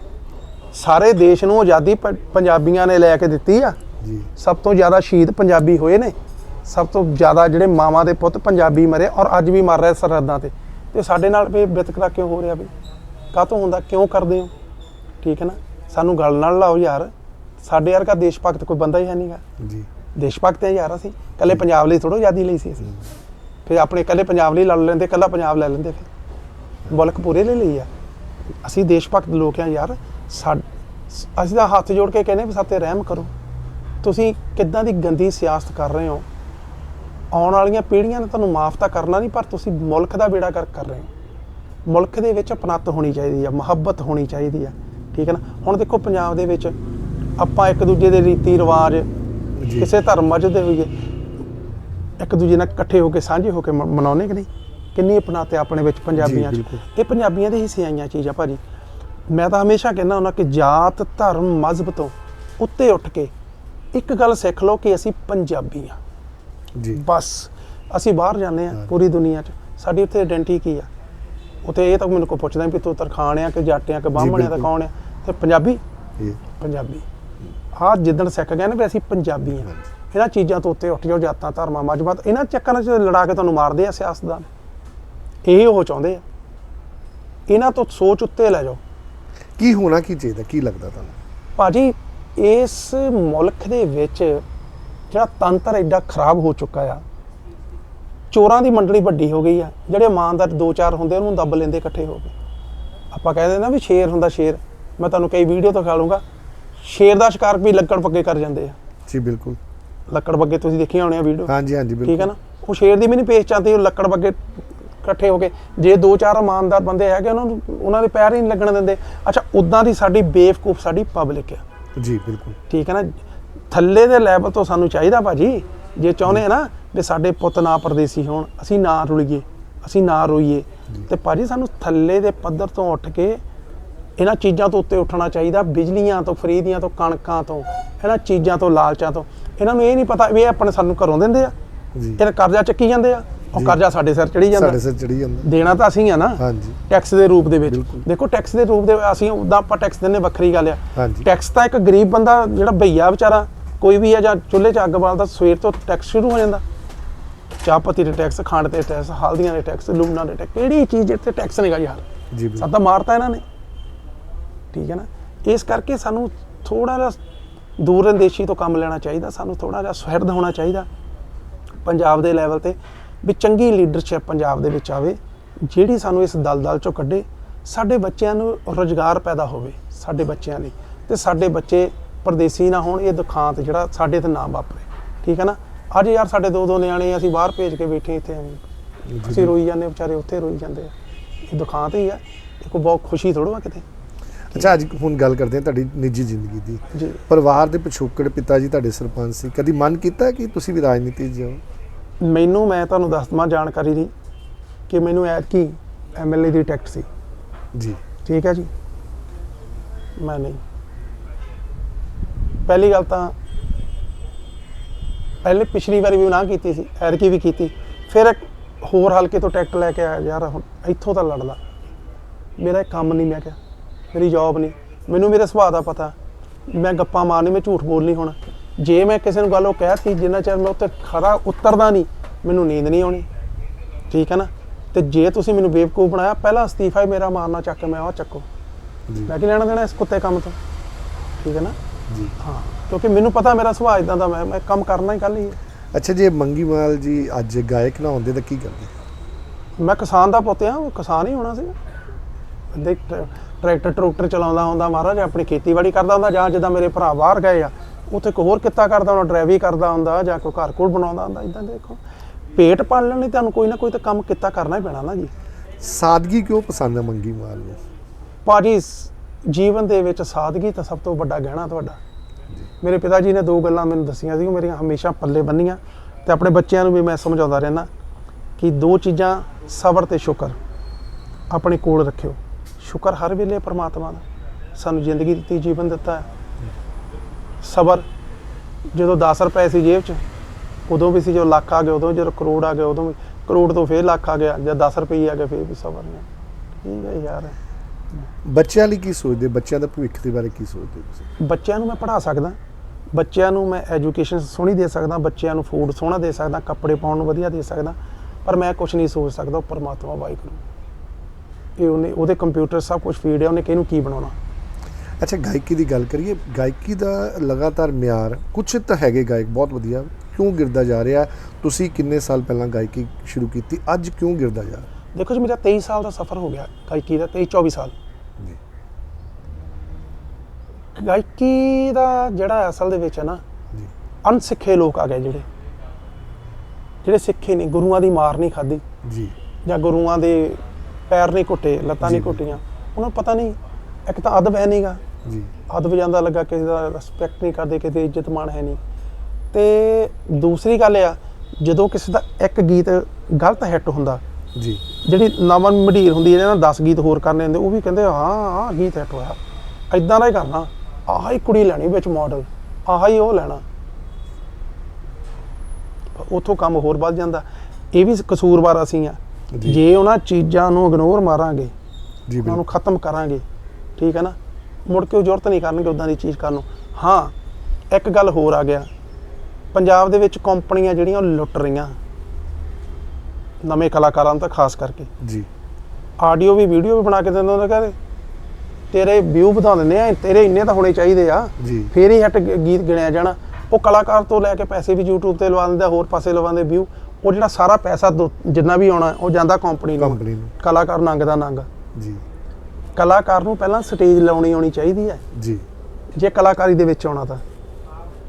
ਸਾਰੇ ਦੇਸ਼ ਨੂੰ ਆਜ਼ਾਦੀ ਪੰਜਾਬੀਆਂ ਨੇ ਲੈ ਕੇ ਦਿੱਤੀ ਆ। ਜੀ। ਸਭ ਤੋਂ ਜ਼ਿਆਦਾ ਸ਼ਹੀਦ ਪੰਜਾਬੀ ਹੋਏ ਨੇ। ਸਭ ਤੋਂ ਜ਼ਿਆਦਾ ਜਿਹੜੇ ਮਾਵਾਂ ਦੇ ਪੁੱਤ ਪੰਜਾਬੀ ਮਰੇ ਔਰ ਅੱਜ ਵੀ ਮਰ ਰਹੇ ਸਰਹੱਦਾਂ ਤੇ। ਤੇ ਸਾਡੇ ਨਾਲ ਵੀ ਵਿਤਕਰਾ ਕਿਉਂ ਹੋ ਰਿਹਾ ਵੀ? ਕਾਹਤੋਂ ਹੁੰਦਾ? ਕਿਉਂ ਕਰਦੇ ਹੋ? ਠੀਕ ਹੈ ਨਾ? ਸਾਨੂੰ ਗੱਲ ਨਾਲ ਲਾਓ ਯਾਰ। ਸਾਡੇ ਵਰਗਾ ਦੇਸ਼ ਭਗਤ ਕੋਈ ਬੰਦਾ ਹੀ ਹੈ ਨਹੀਂਗਾ ਜੀ। ਦੇਸ਼ ਭਗਤ ਹੈ ਯਾਰ ਅਸੀਂ। ਕੱਲੇ ਪੰਜਾਬ ਲਈ ਥੋੜੋ ਆਜ਼ਾਦੀ ਲਈ ਸੀ ਅਸੀਂ। ਫਿਰ ਆਪਣੇ ਕੱਲੇ ਪੰਜਾਬ ਲਈ ਲੜ ਲੈਂਦੇ ਕੱਲਾ ਪੰਜਾਬ ਲੈ ਲੈਂਦੇ ਫਿਰ। ਮੁਲਕ ਪੂਰੇ ਲਈ ਲਈ ਆ। ਅਸੀਂ ਦੇਸ਼ ਭਗਤ ਲੋਕ ਆ ਯਾਰ। ਅਸੀਂ ਤਾਂ ਹੱਥ ਜੋੜ ਕੇ ਕਹਿੰਦੇ ਵੀ ਸਾਤੇ ਰਹਿਮ ਕਰੋ। ਤੁਸੀਂ ਕਿੱਦਾਂ ਦੀ ਗੰਦੀ ਸਿਆਸਤ ਕਰ ਰਹੇ ਹੋ? ਆਉਣ ਵਾਲੀਆਂ ਪੀੜ੍ਹੀਆਂ ਨੇ ਤੁਹਾਨੂੰ ਮਾਫ ਤਾਂ ਕਰਨਾ ਨਹੀਂ ਪਰ ਤੁਸੀਂ ਮੁਲਕ ਦਾ ਬੇੜਾ ਕਰ ਕਰ ਰਹੇ ਹੋ। ਮੁਲਕ ਦੇ ਵਿੱਚ ਅਪਣੱਤ ਹੋਣੀ ਚਾਹੀਦੀ ਆ ਮੁਹੱਬਤ ਹੋਣੀ ਚਾਹੀਦੀ ਆ ਠੀਕ ਹੈ ਨਾ? ਹੁਣ ਦੇਖੋ ਪੰਜਾਬ ਦੇ ਵਿੱਚ ਆਪਾਂ ਇੱਕ ਦੂਜੇ ਦੇ ਰੀਤੀ ਰਿਵਾਜ। ਕਿਸੇ ਧਰਮ ਮਜਦ ਦੇ ਹੋਈਏ ਇੱਕ ਦੂਜੇ ਨਾਲ ਇਕੱਠੇ ਹੋ ਕੇ ਸਾਂਝੇ ਹੋ ਕੇ ਮ- ਮਨਾਉਂਦੇ ਕਿ ਨਹੀਂ? ਕਿੰਨੀ ਅਪਣਾਤੇ ਆਪਣੇ ਵਿੱਚ ਪੰਜਾਬੀਆਂ 'ਚ। ਇਹ ਪੰਜਾਬੀਆਂ ਦੇ ਹਿੱਸੇ ਆਈਆਂ ਚੀਜ਼ਾਂ ਭਾਜੀ। ਮੈਂ ਤਾਂ ਹਮੇਸ਼ਾ ਕਹਿੰਦਾ ਹੁੰਦਾ ਕਿ ਜਾਤ ਧਰਮ ਮਜ਼ਹਬ ਤੋਂ ਉੱਤੇ ਉੱਠ ਕੇ ਇੱਕ ਗੱਲ ਸਿੱਖ ਲਓ ਕਿ ਅਸੀਂ ਪੰਜਾਬੀ ਆ। ਜੀ। ਬਸ। ਅਸੀਂ ਬਾਹਰ ਜਾਂਦੇ ਆ ਪੂਰੀ ਦੁਨੀਆ 'ਚ। ਸਾਡੀ ਉੱਥੇ ਆਇਡੈਂਟੀ ਕੀ ਆ? ਉੱਥੇ ਇਹ ਤਾਂ ਮੈਨੂੰ ਕੋਈ ਪੁੱਛਦਾ ਵੀ ਤੂੰ ਤਰਖਾਣ ਆ ਕਿ ਜੱਟ ਆ ਕਿ ਬਾਹਮਣ ਆ ਤਾਂ। ਕੌਣ ਆ? ਤੇ ਪੰਜਾਬੀ? ਪੰਜਾਬੀ। ਆਹ ਜਿੱਦਣ ਸਿੱਖ ਗਏ ਨਾ ਵੀ ਅਸੀਂ ਪੰਜਾਬੀ ਆ। ਇਹਨਾਂ ਚੀਜ਼ਾਂ ਤੋਂ ਉੱਤੇ ਉੱਠ ਜਾਓ ਜਾਤਾਂ ਧਰਮਾਂ ਮਜ਼ਹਬਾਂ ਤੋਂ ਇਹਨਾਂ ਚੱਕਰਾਂ 'ਚ ਲੜਾ ਕੇ ਤੁਹਾਨੂੰ ਮਾਰਦੇ ਆ ਸਿਆਸਤਦਾਨ। ਇਹ ਉਹ ਚਾਹੁੰਦੇ ਆ। ਇਹਨਾਂ ਤੋਂ ਸੋਚ ਉੱਤੇ ਲੈ ਜਾਓ। ਕੀ ਹੋਣਾ ਕੀ ਚਾਹੀਦਾ? ਕੀ ਲੱਗਦਾ ਤੁਹਾਨੂੰ? ਭਾਜੀ ਇਸ ਮੁਲਕ ਦੇ ਵਿੱਚ ਜਿਹੜਾ ਤੰਤਰ ਐਡਾ ਖਰਾਬ ਹੋ ਚੁੱਕਾ ਆ ਚੋਰਾਂ ਦੀ ਮੰਡਲੀ ਵੱਡੀ ਹੋ ਗਈ ਆ ਜਿਹੜੇ ਇਮਾਨਦਾਰ ਦੋ ਚਾਰ ਹੁੰਦੇ ਉਹਨੂੰ ਦੱਬ ਲੈਂਦੇ ਇਕੱਠੇ ਹੋ ਕੇ। ਆਪਾਂ ਕਹਿੰਦੇ ਨਾ ਵੀ ਸ਼ੇਰ ਹੁੰਦਾ ਸ਼ੇਰ ਮੈਂ ਤੁਹਾਨੂੰ ਕਈ ਵੀਡੀਓ ਤੋਂ ਖਾ ਲੂੰਗਾ ਸ਼ੇਰ ਦਾ ਸ਼ਿਕਾਰ ਵੀ ਲੱਕੜ ਪੱਕੇ ਕਰ ਜਾਂਦੇ ਆ। ਜੀ ਬਿਲਕੁਲ। ਲੱਕੜ ਬੱਗੇ ਤੁਸੀਂ ਦੇਖੀਆਂ ਹੋਣੀਆਂ ਵੀਡੀਓ? ਹਾਂਜੀ ਹਾਂਜੀ ਬਿਲਕੁਲ। ਠੀਕ ਹੈ ਨਾ? ਉਹ ਸ਼ੇਰ ਦੀ ਵੀ ਨਹੀਂ ਪੇਚ ਚਾਹਤੀ ਉਹ ਲੱਕੜ ਬੱਗੇ ਇਕੱਠੇ ਹੋ ਕੇ। ਜੇ ਦੋ ਚਾਰ ਇਮਾਨਦਾਰ ਬੰਦੇ ਹੈਗੇ ਉਹਨਾਂ ਨੂੰ ਉਹਨਾਂ ਦੇ ਪੈਰ ਹੀ ਨਹੀਂ ਲੱਗਣ ਦਿੰਦੇ। ਅੱਛਾ ਉਦਾਂ ਦੀ ਸਾਡੀ ਬੇਵਕੂਫ ਸਾਡੀ ਪਬਲਿਕ ਆ। ਜੀ ਬਿਲਕੁਲ। ਠੀਕ ਹੈ ਨਾ? ਥੱਲੇ ਦੇ ਲੈਵਲ ਤੋਂ ਸਾਨੂੰ ਚਾਹੀਦਾ ਭਾਜੀ। ਜੇ ਚਾਹੁੰਦੇ ਆ ਨਾ ਵੀ ਸਾਡੇ ਪੁੱਤ ਨਾ ਪਰਦੇਸੀ ਹੋਣ ਅਸੀਂ ਨਾ ਰੁਲੀਏ ਅਸੀਂ ਨਾ ਰੋਈਏ। ਤੇ ਭਾਜੀ ਸਾਨੂੰ ਥੱਲੇ ਦੇ ਪੱਧਰ ਤੋਂ ਉੱਠ ਕੇ ਇਹਨਾਂ ਚੀਜ਼ਾਂ ਤੋਂ ਉੱਤੇ ਉੱਠਣਾ ਚਾਹੀਦਾ ਬਿਜਲੀਆਂ ਤੋਂ ਫਰੀ ਦੀਆਂ ਤੋਂ ਕਣਕਾਂ ਤੋਂ ਇਹਨਾਂ ਚੀਜ਼ਾਂ ਤੋਂ ਲਾਲਚਾਂ ਤੋਂ। ਇਹਨਾਂ ਨੂੰ ਇਹ ਨਹੀਂ ਪਤਾ ਵੀ ਇਹ ਆਪਣੇ ਸਾਨੂੰ ਘਰੋਂ ਦਿੰਦੇ ਆ। ਜੀ। ਇਹ ਕਰਜ਼ਾ ਚੱਕੀ ਜਾਂਦੇ ਆ ਉਹ। ਕਰਜ਼ਾ ਸਾਡੇ ਸਿਰ ਚੜੀ ਜਾਂਦਾ। ਸਾਡੇ ਸਿਰ ਚੜੀ ਜਾਂਦਾ। ਦੇਣਾ ਤਾਂ ਅਸੀਂ ਆ ਨਾ। ਹਾਂਜੀ। ਟੈਕਸ ਦੇ ਰੂਪ ਦੇ ਵਿੱਚ। ਦੇਖੋ ਟੈਕਸ ਦੇ ਰੂਪ ਦੇ ਅਸੀਂ ਉਦਾਂ ਆਪਾਂ ਟੈਕਸ ਦਿੰਨੇ ਵੱਖਰੀ ਗੱਲ ਆ। ਟੈਕਸ ਤਾਂ ਇੱਕ ਗਰੀਬ ਬੰਦਾ ਜਿਹੜਾ ਭਈਆ ਵਿਚਾਰਾ ਕੋਈ ਵੀ ਆ ਜਾਂ ਚੁੱਲ੍ਹੇ 'ਚ ਅੱਗ ਬਾਲਦਾ ਸਵੇਰ ਤੋਂ ਟੈਕਸ ਸ਼ੁਰੂ ਹੋ ਜਾਂਦਾ। ਚਾਹ ਪੱਤੀ ਦੇ ਟੈਕਸ ਖੰਡ ਤੇ ਟੈਕਸ ਹਲਦੀਆਂ ਦੇ ਟੈਕਸ ਲੂਣਾ ਦੇ ਟੈਕਸ ਕਿਹੜੀ ਚੀਜ਼ ਜਿੱਥੇ ਟੈਕਸ ਨਹੀਂਗਾ ਯਾਰ ਜੀ ਸਭ ਤਾਂ ਮਾਰਤਾ ਇਹਨਾਂ ਨੇ। ਠੀਕ ਹੈ ਨਾ? ਇਸ ਕਰਕੇ ਸਾਨੂੰ ਥੋੜਾ ਜਿਹਾ ਦੂਰਅੰਦੇਸ਼ੀ ਤੋਂ ਕੰਮ ਲੈਣਾ ਚਾਹੀਦਾ ਸਾਨੂੰ ਥੋੜਾ ਜਿਹਾ ਸੁਹਿਰਦ ਹੋਣਾ ਚਾਹੀਦਾ। ਪੰਜਾਬ ਦੇ ਲੈਵਲ ਤੇ ਵੀ ਚੰਗੀ ਲੀਡਰਸ਼ਿਪ ਪੰਜਾਬ ਦੇ ਵਿੱਚ ਆਵੇ ਜਿਹੜੀ ਸਾਨੂੰ ਇਸ ਦਲਦਲ ਚੋਂ ਕੱਢੇ ਸਾਡੇ ਬੱਚਿਆਂ ਨੂੰ ਰੋਜ਼ਗਾਰ ਪੈਦਾ ਹੋਵੇ ਸਾਡੇ ਬੱਚਿਆਂ ਲਈ। ਤੇ ਸਾਡੇ ਬੱਚੇ ਪਰਦੇਸੀ ਨਾ ਹੋਣ ਇਹ ਦੁਖਾਂਤ ਜਿਹੜਾ ਸਾਡੇ ਤੇ ਨਾ ਵਾਪਰੇ। ਠੀਕ ਹੈ ਨਾ? ਅੱਜ ਯਾਰ ਸਾਡੇ ਦੋ ਦੋ ਨਿਆਣੇ ਅਸੀਂ ਬਾਹਰ ਭੇਜ ਕੇ ਬੈਠੇ ਇੱਥੇ ਅਸੀਂ ਰੋਈ ਜਾਂਦੇ ਵਿਚਾਰੇ ਉੱਥੇ ਰੋਈ ਜਾਂਦੇ ਆ। ਇਹ ਦੁਖਾਂਤ ਹੀ ਆ। ਇਹ ਕੋਈ ਬਹੁਤ ਖੁਸ਼ੀ ਥੋੜੋ ਆ ਕਿਤੇ। ਅੱਛਾ ਅੱਜ ਹੁਣ ਗੱਲ ਕਰਦੇ ਹਾਂ ਤੁਹਾਡੀ ਨਿੱਜੀ ਜ਼ਿੰਦਗੀ ਦੀ। ਪਰਿਵਾਰ ਦੇ ਪਿਛੋਕੜ ਪਿਤਾ ਜੀ ਤੁਹਾਡੇ ਸਰਪੰਚ ਸੀ। ਕਦੀ ਮਨ ਕੀਤਾ ਕਿ ਤੁਸੀਂ ਵੀ ਰਾਜਨੀਤੀ 'ਚ ਜਾਓ? ਮੈਨੂੰ ਮੈਂ ਤੁਹਾਨੂੰ ਦੱਸ ਦਵਾਂ ਜਾਣਕਾਰੀ ਦੀ ਕਿ ਮੈਨੂੰ ਐਤਕੀ ਐਮਐਲਏ ਦੀ ਟਿਕਟ ਸੀ। ਜੀ। ਠੀਕ ਹੈ ਜੀ? ਮੈਂ ਨਹੀਂ। ਪਹਿਲੀ ਗੱਲ ਤਾਂ ਪਹਿਲੇ ਪਿਛਲੀ ਵਾਰੀ ਵੀ ਨਾ ਕੀਤੀ ਸੀ ਐਤਕੀ ਵੀ ਕੀਤੀ। ਫਿਰ ਇੱਕ ਹੋਰ ਹਲਕੇ ਤੋਂ ਟਿਕਟ ਲੈ ਕੇ ਆਇਆ ਯਾਰ ਹੁਣ ਇੱਥੋਂ ਤਾਂ ਲੜਦਾ। ਮੇਰਾ ਕੰਮ ਨਹੀਂ ਮੈਂ ਕਿਹਾ ਮੇਰੀ ਜੌਬ ਨਹੀਂ ਮੈਨੂੰ ਮੇਰੇ ਸੁਭਾਅ ਦਾ ਪਤਾ। ਮੈਂ ਗੱਪਾਂ ਮਾਰਨੀ ਮੈਂ ਝੂਠ ਬੋਲਣੀ ਹੁਣ। ਜੇ ਮੈਂ ਕਿਸੇ ਨੂੰ ਗੱਲ ਉਹ ਕਹਿਤੀ ਜਿੰਨਾ ਚਿਰ ਮੈਂ ਉੱਤੇ ਖਰਾ ਉਤਰਦਾ ਨਹੀਂ ਮੈਨੂੰ ਨੀਂਦ ਨਹੀਂ ਆਉਣੀ। ਠੀਕ ਹੈ ਨਾ? ਤੇ ਜੇ ਤੁਸੀਂ ਮੈਨੂੰ ਬੇਵਕੂਫ ਬਣਾਇਆ ਪਹਿਲਾ ਅਸਤੀਫਾ ਹੀ ਮੇਰਾ ਮਾਰਨਾ ਚੱਕ ਮੈਂ ਉਹ ਚੱਕੋ। ਮੈਂ ਕੀ ਲੈਣਾ ਦੇਣਾ ਇਸ ਕੁੱਤੇ ਕੰਮ ਤੋਂ? ਠੀਕ ਹੈ ਨਾ? ਜੀ ਹਾਂ। ਕਿਉਂਕਿ ਮੈਨੂੰ ਪਤਾ ਮੇਰਾ ਸੁਭਾਅ ਇਦਾਂ ਦਾ ਮੈਂ ਮੈਂ ਕੰਮ ਕਰਨਾ ਹੀ ਕੱਲ ਹੀ ਹੈ। ਅੱਛਾ ਜੇ ਮੰਗੀ ਮਾਲ ਜੀ ਅੱਜ ਗਾਇਕ ਨਾ ਹੁੰਦੇ ਤਾਂ ਕੀ ਕਰਦੇ? ਮੈਂ ਕਿਸਾਨ ਦਾ ਪੁੱਤ ਆ ਉਹ ਕਿਸਾਨ ਹੀ ਹੋਣਾ ਸੀ। ਦੇਖ ਟ- ਟਰੈਕਟਰ ਟਰੂਕਟਰ ਚਲਾਉਂਦਾ ਹੁੰਦਾ ਮਹਾਰਾਜ ਆਪਣੀ ਖੇਤੀਬਾੜੀ ਕਰਦਾ ਹੁੰਦਾ ਜਾਂ ਜਿੱਦਾਂ ਮੇਰੇ ਭਰਾ ਬਾਹਰ ਗਏ ਆ ਉੱਥੇ ਕੋਈ ਹੋਰ ਕਿੱਤਾ ਕਰਦਾ ਹੁੰਦਾ ਡਰਾਈਵਰੀ ਕਰਦਾ ਹੁੰਦਾ ਜਾਂ ਕੋਈ ਘਰ ਕੋਲ ਬਣਾਉਂਦਾ ਹੁੰਦਾ ਇਦਾਂ ਦੇਖੋ। ਪੇਟ ਪਾਲਣ ਲਈ ਤੁਹਾਨੂੰ ਕੋਈ ਨਾ ਕੋਈ ਤਾਂ ਕੰਮ ਕਿੱਤਾ ਕਰਨਾ ਹੀ ਪੈਣਾ ਨਾ ਜੀ। ਸਾਦਗੀ ਕਿਉਂ ਪਸੰਦ ਹੈ ਮੰਗੀ ਮਾਲ ਨੂੰ? ਭਾਜੀ ਸ- ਜੀਵਨ ਦੇ ਵਿੱਚ ਸਾਦਗੀ ਤਾਂ ਸਭ ਤੋਂ ਵੱਡਾ ਗਹਿਣਾ ਤੁਹਾਡਾ। ਮੇਰੇ ਪਿਤਾ ਜੀ ਨੇ ਦੋ ਗੱਲਾਂ ਮੈਨੂੰ ਦੱਸੀਆਂ ਸੀ, ਉਹ ਮੇਰੀਆਂ ਹਮੇਸ਼ਾ ਪੱਲੇ ਬੰਨੀਆਂ ਤੇ ਆਪਣੇ ਬੱਚਿਆਂ ਨੂੰ ਵੀ ਮੈਂ ਸਮਝਾਉਂਦਾ ਰਹਿਣਾ ਕਿ ਦੋ ਚੀਜ਼ਾਂ ਸਬਰ ਤੇ ਸ਼ੁਕਰ। ਆਪਣੇ ਕੋਲ ਰੱਖਿਓ। ਸ਼ੁਕਰ ਹਰ ਵੇਲੇ ਪਰਮਾਤਮਾ ਦਾ। ਸਾਨੂੰ ਜ਼ਿੰਦਗੀ ਦਿੱਤੀ, ਜੀਵਨ ਦਿੱਤਾ। ਹੈ ਸਬਰ, ਜਦੋਂ 10 ਰੁਪਏ ਸੀ ਜੇਬ 'ਚ, ਉਦੋਂ ਵੀ ਸੀ, ਜਦੋਂ ਲੱਖ ਆ ਗਏ, ਉਦੋਂ ਜਦੋਂ ਕਰੋੜ ਆ ਗਿਆ ਉਦੋਂ ਵੀ ਕਰੋੜ ਤੋਂ ਫੇਰ ਲੱਖ ਆ ਗਿਆ, ਜਾਂ 10 ਰੁਪਏ ਆ ਗਏ, ਫੇਰ ਵੀ ਸਬਰ ਨੇ ਠੀਕ ਹੈ ਯਾਰ। ਬੱਚਿਆਂ ਲਈ ਕੀ ਸੋਚਦੇ? ਬੱਚਿਆਂ ਦਾ ਭਵਿੱਖ ਦੇ ਬਾਰੇ ਕੀ ਸੋਚਦੇ ਤੁਸੀਂ? ਬੱਚਿਆਂ ਨੂੰ ਮੈਂ ਪੜ੍ਹਾ ਸਕਦਾ। ਬੱਚਿਆਂ ਨੂੰ ਮੈਂ ਐਜੂਕੇਸ਼ਨ ਸੋਹਣੀ ਦੇ ਸਕਦਾ ਬੱਚਿਆਂ ਨੂੰ ਫੂਡ ਸੋਹਣਾ ਦੇ ਸਕਦਾ ਕੱਪੜੇ ਪਾਉਣ ਨੂੰ ਵਧੀਆ ਦੇ ਸਕਦਾ ਪਰ ਮੈਂ ਕੁਝ ਨਹੀਂ ਸੋਚ ਸਕਦਾ ਉਹ ਪਰਮਾਤਮਾ ਵਾਹਿਗੁਰੂ। ਇਹ ਉਹਨੇ ਉਹਦੇ ਕੰਪਿਊਟਰ ਸਭ ਕੁਝ ਫੀਡ ਹੈ ਉਹਨੇ ਕਿਹਨੂੰ ਕੀ ਬਣਾਉਣਾ? ਅੱਛਾ ਗਾਇਕੀ ਦੀ ਗੱਲ ਕਰੀਏ ਗਾਇਕੀ ਦਾ ਲਗਾਤਾਰ ਮਿਆਰ ਕੁਛ ਤਾਂ ਹੈਗੇ ਗਾਇਕ ਬਹੁਤ ਵਧੀਆ। ਕਿਉਂ ਗਿਰਦਾ ਜਾ ਰਿਹਾ? ਤੁਸੀਂ ਕਿੰਨੇ ਸਾਲ ਪਹਿਲਾਂ ਗਾਇਕੀ ਸ਼ੁਰੂ ਕੀਤੀ? ਅੱਜ ਕਿਉਂ ਗਿਰਦਾ ਜਾ ਰਿਹਾ? ਦੇਖੋ ਜੀ ਮੇਰਾ 23 ਸਾਲ ਦਾ ਸਫ਼ਰ ਹੋ ਗਿਆ ਗਾਇਕੀ ਦਾ 23 24 ਸਾਲ। ਜੀ। ਗਾਇਕੀ ਦਾ ਜਿਹੜਾ ਅਸਲ ਦੇ ਵਿੱਚ ਹੈ ਨਾ ਜੀ। ਅਨਸਿੱਖੇ ਲੋਕ ਆ ਗਏ ਜਿਹੜੇ। ਜਿਹੜੇ ਸਿੱਖੇ ਨਹੀਂ ਗੁਰੂਆਂ ਦੀ ਮਾਰ ਨਹੀਂ ਖਾਧੀ। ਜੀ। ਜਾਂ ਗੁਰੂਆਂ ਦੇ ਪੈਰ ਨਹੀਂ ਘੁੱਟੇ ਲੱਤਾਂ ਨਹੀਂ। ਘੁੱਟੀਆਂ। ਉਹਨਾਂ ਨੂੰ ਪਤਾ ਨਹੀਂ ਇੱਕ ਤਾਂ ਅਦਬ ਹੈ ਨਹੀਂਗਾ। ਜੀ। ਅਦਬ ਜਾਂਦਾ ਲੱਗਾ ਕਿਸੇ ਦਾ ਰਿਸਪੈਕਟ ਨਹੀਂ ਕਰਦੇ ਕਿਸੇ ਦੀ ਇੱਜ਼ਤ ਮਾਣ ਹੈ ਨਹੀਂ। ਤੇ ਦੂਸਰੀ ਗੱਲ ਆ ਜਦੋਂ ਕਿਸੇ ਦਾ ਇੱਕ ਗੀਤ ਗਲਤ ਹਿੱਟ ਹੁੰਦਾ ਜੀ। ਜਿਹੜੀ ਨਵਾਂ ਮਡੀਰ ਹੁੰਦੀ ਹੈ ਇਹਨਾਂ 10 ਗੀਤ ਹੋਰ ਕਰਨੇ ਹੁੰਦੇ ਉਹ ਵੀ ਕਹਿੰਦੇ ਹਾਂ ਆਹ ਗੀਤ ਹਿੱਟ ਹੋਇਆ ਐਦਾਂ ਦਾ ਹੀ ਕਰਨਾ। ਆਹ ਹੀ ਕੁੜੀ ਲੈਣੀ ਵਿੱਚ ਮਾਡਲ ਆਹ ਹੀ ਉਹ ਲੈਣਾ। ਉਥੋਂ ਕੰਮ ਹੋਰ ਵੱਧ ਜਾਂਦਾ। ਇਹ ਵੀ ਕਸੂਰਵਾਰ ਅਸੀਂ ਆ। ਜੀ। ਉਹਨਾਂ ਚੀਜ਼ਾਂ ਨੂੰ ਇਗਨੋਰ ਮਾਰਾਂਗੇ ਜੀ ਉਹਨਾਂ ਨੂੰ ਖਤਮ ਕਰਾਂਗੇ ਠੀਕ ਹੈ ਨਾ? ਮੁੜ ਕੇ ਉਹ ਜ਼ਰੂਰਤ ਨਹੀਂ ਕਰਨਗੇ ਉਦਾਂ ਦੀ ਚੀਜ਼ ਕਰਨ ਨੂੰ। ਹਾਂ ਇੱਕ ਗੱਲ ਹੋਰ ਆ ਗਿਆ। ਪੰਜਾਬ ਦੇ ਵਿੱਚ ਕੰਪਨੀਆਂ ਜਿਹੜੀਆਂ ਉਹ ਲੁੱਟ ਰਹੀਆਂ। ਨਵੇਂ ਕਲਾਕਾਰਾਂ ਨੂੰ ਤਾਂ ਖਾਸ ਕਰਕੇ। ਜੀ। ਆਡੀਓ ਵੀ ਵੀਡੀਓ ਵੀ ਬਣਾ ਕੇ ਦਿੰਦੇ ਉਹਨਾਂ ਕਹਿੰਦੇ ਤੇਰੇ ਵਿਊ ਵਧਾ ਦਿੰਦੇ ਆ ਤੇਰੇ ਇੰਨੇ ਤਾਂ ਹੋਣੇ ਚਾਹੀਦੇ ਆ। ਜੀ। ਫੇਰ ਹੀ ਹਿੱਟ ਗੀਤ ਗਿਣਿਆ ਜਾਣਾ। ਉਹ ਕਲਾਕਾਰ ਤੋਂ ਲੈ ਕੇ ਪੈਸੇ ਵੀ YouTube ਤੇ ਲਵਾ ਦਿੰਦੇ ਹੋਰ ਪਾਸੇ ਲਵਾਉਂਦੇ ਵਿਊ ਉਹ ਜਿਹੜਾ ਸਾਰਾ ਪੈਸਾ ਦੋ- ਜਿੰਨਾ ਵੀ ਆਉਣਾ ਉਹ ਜਾਂਦਾ ਕੰਪਨੀ ਨੂੰ। ਕੰਪਨੀ ਨੂੰ। ਕਲਾਕਾਰ ਨੰਗ ਦਾ ਨੰਗ। ਜੀ। ਕਲਾਕਾਰ ਨੂੰ ਪਹਿਲਾਂ ਸਟੇਜ ਲਾਉਣੀ ਆਉਣੀ ਚਾਹੀਦੀ ਹੈ। ਜੀ। ਜੇ ਕਲਾਕਾਰੀ ਦੇ ਵਿੱਚ ਆਉਣਾ ਤਾਂ।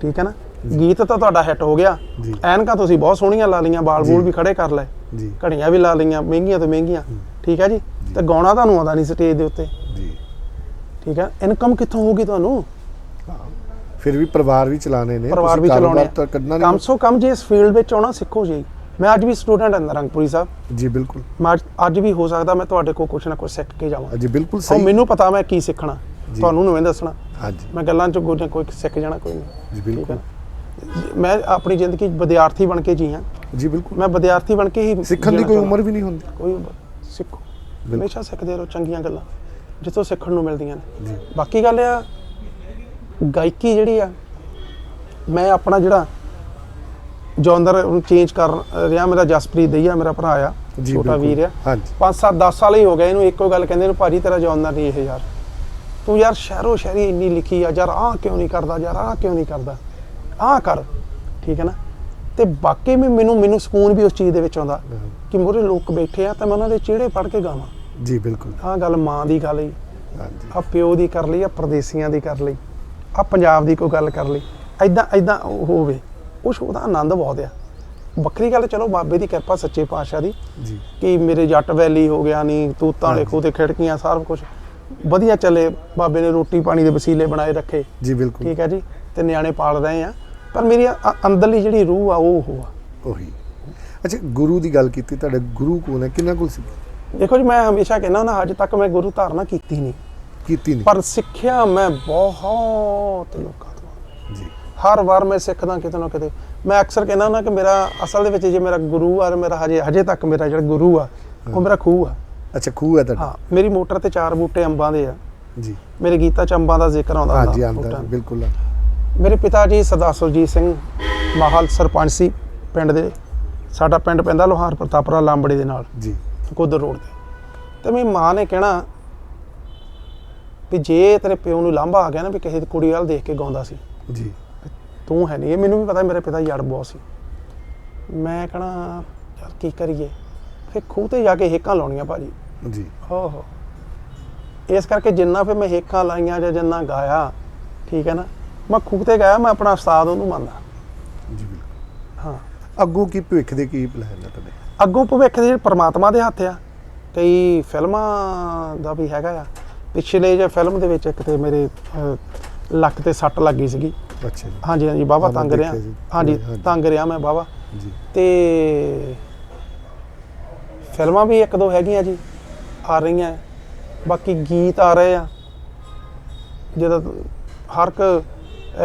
ਠੀਕ ਹੈ ਨਾ? ਗੀਤ ਤਾਂ ਤੁਹਾਡਾ ਹਿੱਟ ਹੋ ਗਿਆ। ਜੀ। ਐਨਕਾਂ ਤੁਸੀਂ ਬਹੁਤ ਸੋਹਣੀਆਂ ਲਾ ਲਈਆਂ ਬਾਲ ਬੂਲ। ਵੀ ਖੜੇ ਕਰ ਲਏ। ਜੀ। ਘੜੀਆਂ ਵੀ ਲਾ ਲਈਆਂ ਮਹਿੰਗੀਆਂ ਤੋਂ ਮਹਿੰਗੀਆਂ। ਠੀਕ ਹੈ ਜੀ? ਤੇ ਗਾਉਣਾ ਤੁਹਾਨੂੰ ਆਉਂਦਾ ਨਹੀਂ ਸਟੇਜ ਦੇ ਉੱਤੇ। ਜੀ। ਠੀਕ ਹੈ? ਇਨਕਮ ਕਿੱਥੋਂ ਹੋਊਗੀ ਤੁਹਾਨੂੰ? ਫਿਰ ਵੀ ਪਰਿਵਾਰ ਵੀ ਚਲਾਣੇ ਨੇ ਪਰਿਵਾਰ ਤੁਸੀਂ ਵੀ ਕਾਰੋਬਾਰ ਚਲਾਉਣੇ ਤਾਂ ਕੱਢਣਾ ਕਮ ਨਹੀਂ ਸੋ ਕਮ ਜੇ ਇਸ ਫੀਲਡ ਵਿੱਚ ਆਉਣਾ ਸਿੱਖੋ ਜੀ। ਮੈਂ ਅੱਜ ਵੀ ਸਟੂਡੈਂਟ ਹਾਂ ਰੰਗਪੁਰੀ ਸਾਹਿਬ। ਜੀ ਬਿਲਕੁਲ। ਮੈਂ ਅੱਜ- ਅੱਜ ਵੀ ਹੋ ਸਕਦਾ ਮੈਂ ਤੁਹਾਡੇ ਕੋਲ ਕੁਝ ਨਾ ਕੁਝ ਸਿੱਖ ਕੇ ਜਾਵਾਂ। ਜੀ ਬਿਲਕੁਲ ਸਹੀ। ਮੈਨੂੰ ਪਤਾ ਮੈਂ ਕੀ ਸਿੱਖਣਾ। ਜੀ। ਤੁਹਾਨੂੰ ਨਹੀਂ ਦੱਸਣਾ। ਹਾਂਜੀ। ਮੈਂ ਗੱਲਾਂ ਚ ਕੋਈ ਨਾ ਕੋਈ ਸਿੱਖ ਜਾਣਾ ਕੋਈ ਨਹੀਂ। ਜੀ ਬਿਲਕੁਲ? ਮੈਂ ਆਪਣੀ ਜ਼ਿੰਦਗੀ ਵਿਦਿਆਰਥੀ ਬਣ ਕੇ ਜੀ ਹਾਂ। ਜੀ ਬਿਲਕੁਲ। ਮੈਂ ਵਿਦਿਆਰਥੀ ਬਣ ਕੇ ਹੀ ਸਿੱਖਣ ਦੀ ਕੋਈ। ਉਮਰ ਵੀ ਨਹੀਂ ਹੁੰਦੀ। ਕੋਈ ਉਮਰ ਸਿੱਖੋ। ਹਮੇਸ਼ਾ ਸਿੱਖਦੇ ਰਹੋ ਚੰਗੀਆਂ ਗੱਲਾਂ ਜਿੱਥੋਂ ਸਿੱਖਣ ਨੂੰ ਮਿਲਦੀਆਂ ਨੇ। ਜੀ। ਬਾਕੀ ਗੱਲ ਆ ਗਾਇਕੀ ਜਿਹੜੀ ਆ ਮੈਂ ਆਪਣਾ ਜਿਹੜਾ ਜੌਂਦਰ ਨੂੰ ਚੇਂਜ ਕਰ ਰਿਹਾ ਮੇਰਾ ਜਸਪ੍ਰੀਤ ਦਈਆ ਮੇਰਾ ਭਰਾ ਆ ਛੋਟਾ। ਵੀਰ ਆ। ਹਾਂਜੀ। 5 7 10 ਸਾਲ ਹੀ ਹੋ ਗਏ ਇਹਨੂੰ ਇੱਕੋ ਗੱਲ ਕਹਿੰਦੇ ਨੇ ਭਾਜੀ ਤੇਰਾ ਜੌਂਦਰ ਨਹੀਂ ਇਹ ਯਾਰ। ਤੂੰ ਯਾਰ ਸ਼ਹਿਰੋ ਸ਼ਹਿਰੀ ਇੰਨੀ ਲਿਖੀ ਆ ਯਾਰ ਆਹ ਕਿਉਂ ਨਹੀਂ ਕਰਦਾ ਯਾਰ ਆਹ ਕਿਉਂ ਨਹੀਂ ਕਰਦਾ? ਆਹ ਕਰ ਠੀਕ ਹੈ ਨਾ? ਤੇ ਬਾਕੀ ਵੀ ਮੈਨੂੰ ਮੈਨੂੰ ਸਕੂਨ ਵੀ ਉਸ ਚੀਜ਼ ਦੇ ਵਿੱਚ ਆਉਂਦਾ ਕਿ ਮੋਰੇ ਲੋਕ ਬੈਠੇ ਆ ਤਾਂ ਮੈਂ ਉਹਨਾਂ ਦੇ ਚਿਹੜੇ ਪੜ ਕੇ ਗਾਵਾਂ। ਜੀ ਬਿਲਕੁਲ। ਆਹ ਗੱਲ ਮਾਂ ਦੀ ਗੱਲ ਹੀ ਆ ਪਿਓ ਦੀ ਕਰ ਲਈ ਆ ਪਰਦੇਸੀਆਂ ਦੀ ਕਰ ਲਈ ਆ ਪੰਜਾਬ ਦੀ ਕੋਈ ਗੱਲ ਕਰ ਲਈ। ਐਦਾਂ ਐਦਾਂ ਉਹ ਹੋਵੇ ਉਸ ਉਹਦਾ ਆਨੰਦ ਬਹੁਤ ਆ। ਵੱਖਰੀ ਗੱਲ ਚਲੋ ਬਾਬੇ ਦੀ ਕਿਰਪਾ ਸੱਚੇ ਪਾਤਸ਼ਾਹ ਦੀ ਜੀ। ਕਿ ਮੇਰੇ ਜੱਟ ਵੈਲੀ ਹੋ ਗਿਆ ਨਹੀਂ ਤੂਤਾਂ। ਖੂਹ ਤੇ ਖਿੜਕੀਆਂ ਸਾਰਾ ਕੁਝ ਵਧੀਆ ਚੱਲੇ ਬਾਬੇ ਨੇ ਰੋਟੀ ਪਾਣੀ ਦੇ ਵਸੀਲੇ ਬਣਾਏ ਰੱਖੇ। ਜੀ ਬਿਲਕੁਲ। ਠੀਕ ਹੈ ਜੀ? ਤੇ ਨਿਆਣੇ ਪਾਲ ਰਹੇ ਆ। ਪਰ ਮੇਰੀ ਅ- ਅੰਦਰਲੀ ਜਿਹੜੀ ਰੂਹ ਆ ਉਹ ਉਹ ਆ। ਉਹੀ। ਅੱਛਾ ਗੁਰੂ ਦੀ ਗੱਲ ਕੀਤੀ ਤੁਹਾਡੇ ਗੁਰੂ ਕੋਲ ਹੈ? ਕਿੰਨਾ ਕੋਲ ਸੀ? ਦੇਖੋ ਜੀ ਮੈਂ ਹਮੇਸ਼ਾ ਕਹਿੰਦਾ ਨਾ ਅੱਜ ਤੱਕ ਮੈਂ ਗੁਰੂ ਧਾਰਨਾ ਕੀਤੀ ਨਹੀਂ। ਕੀਤੀ ਨਹੀਂ। ਪਰ ਸਿੱਖਿਆ ਮੈਂ ਬਹੁਤ ਲੋਕਾਂ ਤੋਂ। ਜੀ। ਹਰ ਵਾਰ ਮੈਂ ਸਿੱਖਦਾ ਕਿਤੇ ਨਾ ਕਿਤੇ। ਮੈਂ ਅਕਸਰ ਕਹਿੰਦਾ ਨਾ ਕਿ ਮੇਰਾ ਅਸਲ ਦੇ ਵਿੱਚ ਜੇ ਮੇਰਾ ਗੁਰੂ ਆ ਮੇਰਾ ਹਜੇ ਹਜੇ ਤੱਕ ਮੇਰਾ ਜਿਹੜਾ ਗੁਰੂ ਆ ਉਹ ਮੇਰਾ ਖੂਹ ਆ। ਅੱਛਾ ਖੂਹ ਹੈ ਤੁਹਾਡਾ? ਹਾਂ ਮੇਰੀ ਮੋਟਰ ਤੇ ਚਾਰ ਬੂਟੇ ਅੰਬਾਂ ਦੇ ਆ। ਜੀ। ਮੇਰੇ ਗੀਤਾ ਚ ਅੰਬਾਂ ਦਾ ਜ਼ਿਕਰ ਆਉਂਦਾ ਹਾਂਜੀ ਹੁੰਦਾ ਆਂਦਾ ਬੂਟਿਆਂ ਦਾ। ਬਿਲਕੁਲ ਮੇਰੇ ਪਿਤਾ ਜੀ ਸਰਦਾਰ ਸੁਰਜੀਤ ਸਿੰਘ ਮਾਹਲ ਸਰਪੰਚ ਸੀ ਪਿੰਡ ਦੇ। ਸਾਡਾ ਪਿੰਡ ਪੈਂਦਾ ਲੋਹਾਰ ਪ੍ਰਤਾਪਰਾ ਲਾਂਬੜੇ ਦੇ ਨਾਲ। ਜੀ। ਕੋਦਰ ਰੋਡ ਤੇ। ਤੇ ਮੇਰੀ ਮਾਂ ਨੇ ਕਹਿਣਾ ਵੀ ਜੇ ਤੇਰੇ ਪਿਓ ਨੂੰ ਲਾਂਭਾ ਆ ਗਿਆ ਨਾ ਵੀ ਕਿਸੇ ਕੁੜੀ ਵੱਲ ਦੇਖ ਕੇ ਗਾਉਂਦਾ ਸੀ। ਜੀ। ਤੂੰ ਹੈ ਨਹੀਂ। ਇਹ ਮੈਨੂੰ ਵੀ ਪਤਾ ਮੇਰੇ ਪਿਤਾ ਯਾਰ ਬਹੁਤ ਸੀ। ਮੈਂ ਕਹਣਾ ਯਾਰ ਕੀ ਕਰੀਏ? ਫਿਰ ਖੂਹ ਤੇ ਜਾ ਕੇ ਹੇਕਾਂ ਲਾਉਣੀਆਂ ਭਾਜੀ। ਜੀ। ਹੋ ਹੋ। ਇਸ ਕਰਕੇ ਜਿੰਨਾ ਫਿਰ ਮੈਂ ਹੇਕਾਂ ਲਾਈਆਂ ਜਾਂ ਜਿੰਨਾ ਗਾਇਆ ਠੀਕ ਹੈ ਨਾ? ਮੈਂ ਖੂਹ ਤੇ ਗਿਆ ਮੈਂ ਆਪਣਾ ਉਸਤਾਦ ਉਹਨੂੰ ਮੰਨਦਾ। ਜੀ ਬਿਲਕੁਲ। ਹਾਂ। ਅੱਗੋਂ ਕੀ ਭਵਿੱਖ ਦੇ ਕੀ ਪਲਾਨ ਹੈ ਤੁਹਾਡੇ? ਅੱਗੋਂ ਭਵਿੱਖ ਦੇ ਪ੍ਰਮਾਤਮਾ ਦੇ ਹੱਥ ਆ ਕਈ ਫਿਲਮਾਂ ਦਾ ਵੀ ਹੈਗਾ ਆ। ਪਿਛਲੇ ਜੇ ਫਿਲਮ ਦੇ ਵਿੱਚ ਇੱਕ ਤੇ ਮੇਰੇ ਲੱਕ ਤੇ ਸੱਟ ਲੱਗੀ ਸੀਗੀ। ਅੱਛਾ ਜੀ। ਹਾਂਜੀ ਹਾਂਜੀ ਬਾਬਾ ਤੰਗ ਜੀ। ਹਾਂਜੀ। ਤੰਗ ਰਿਹਾ ਮੈਂ ਬਾਬਾ। ਜੀ। ਤੇ ਫਿਲਮਾਂ ਵੀ ਇੱਕ ਦੋ ਹੈਗੀਆਂ ਜੀ ਆ ਰਹੀਆਂ। ਬਾਕੀ ਗੀਤ ਆ ਰਹੇ ਆ। ਜਦੋਂ ਹਰ ਇੱਕ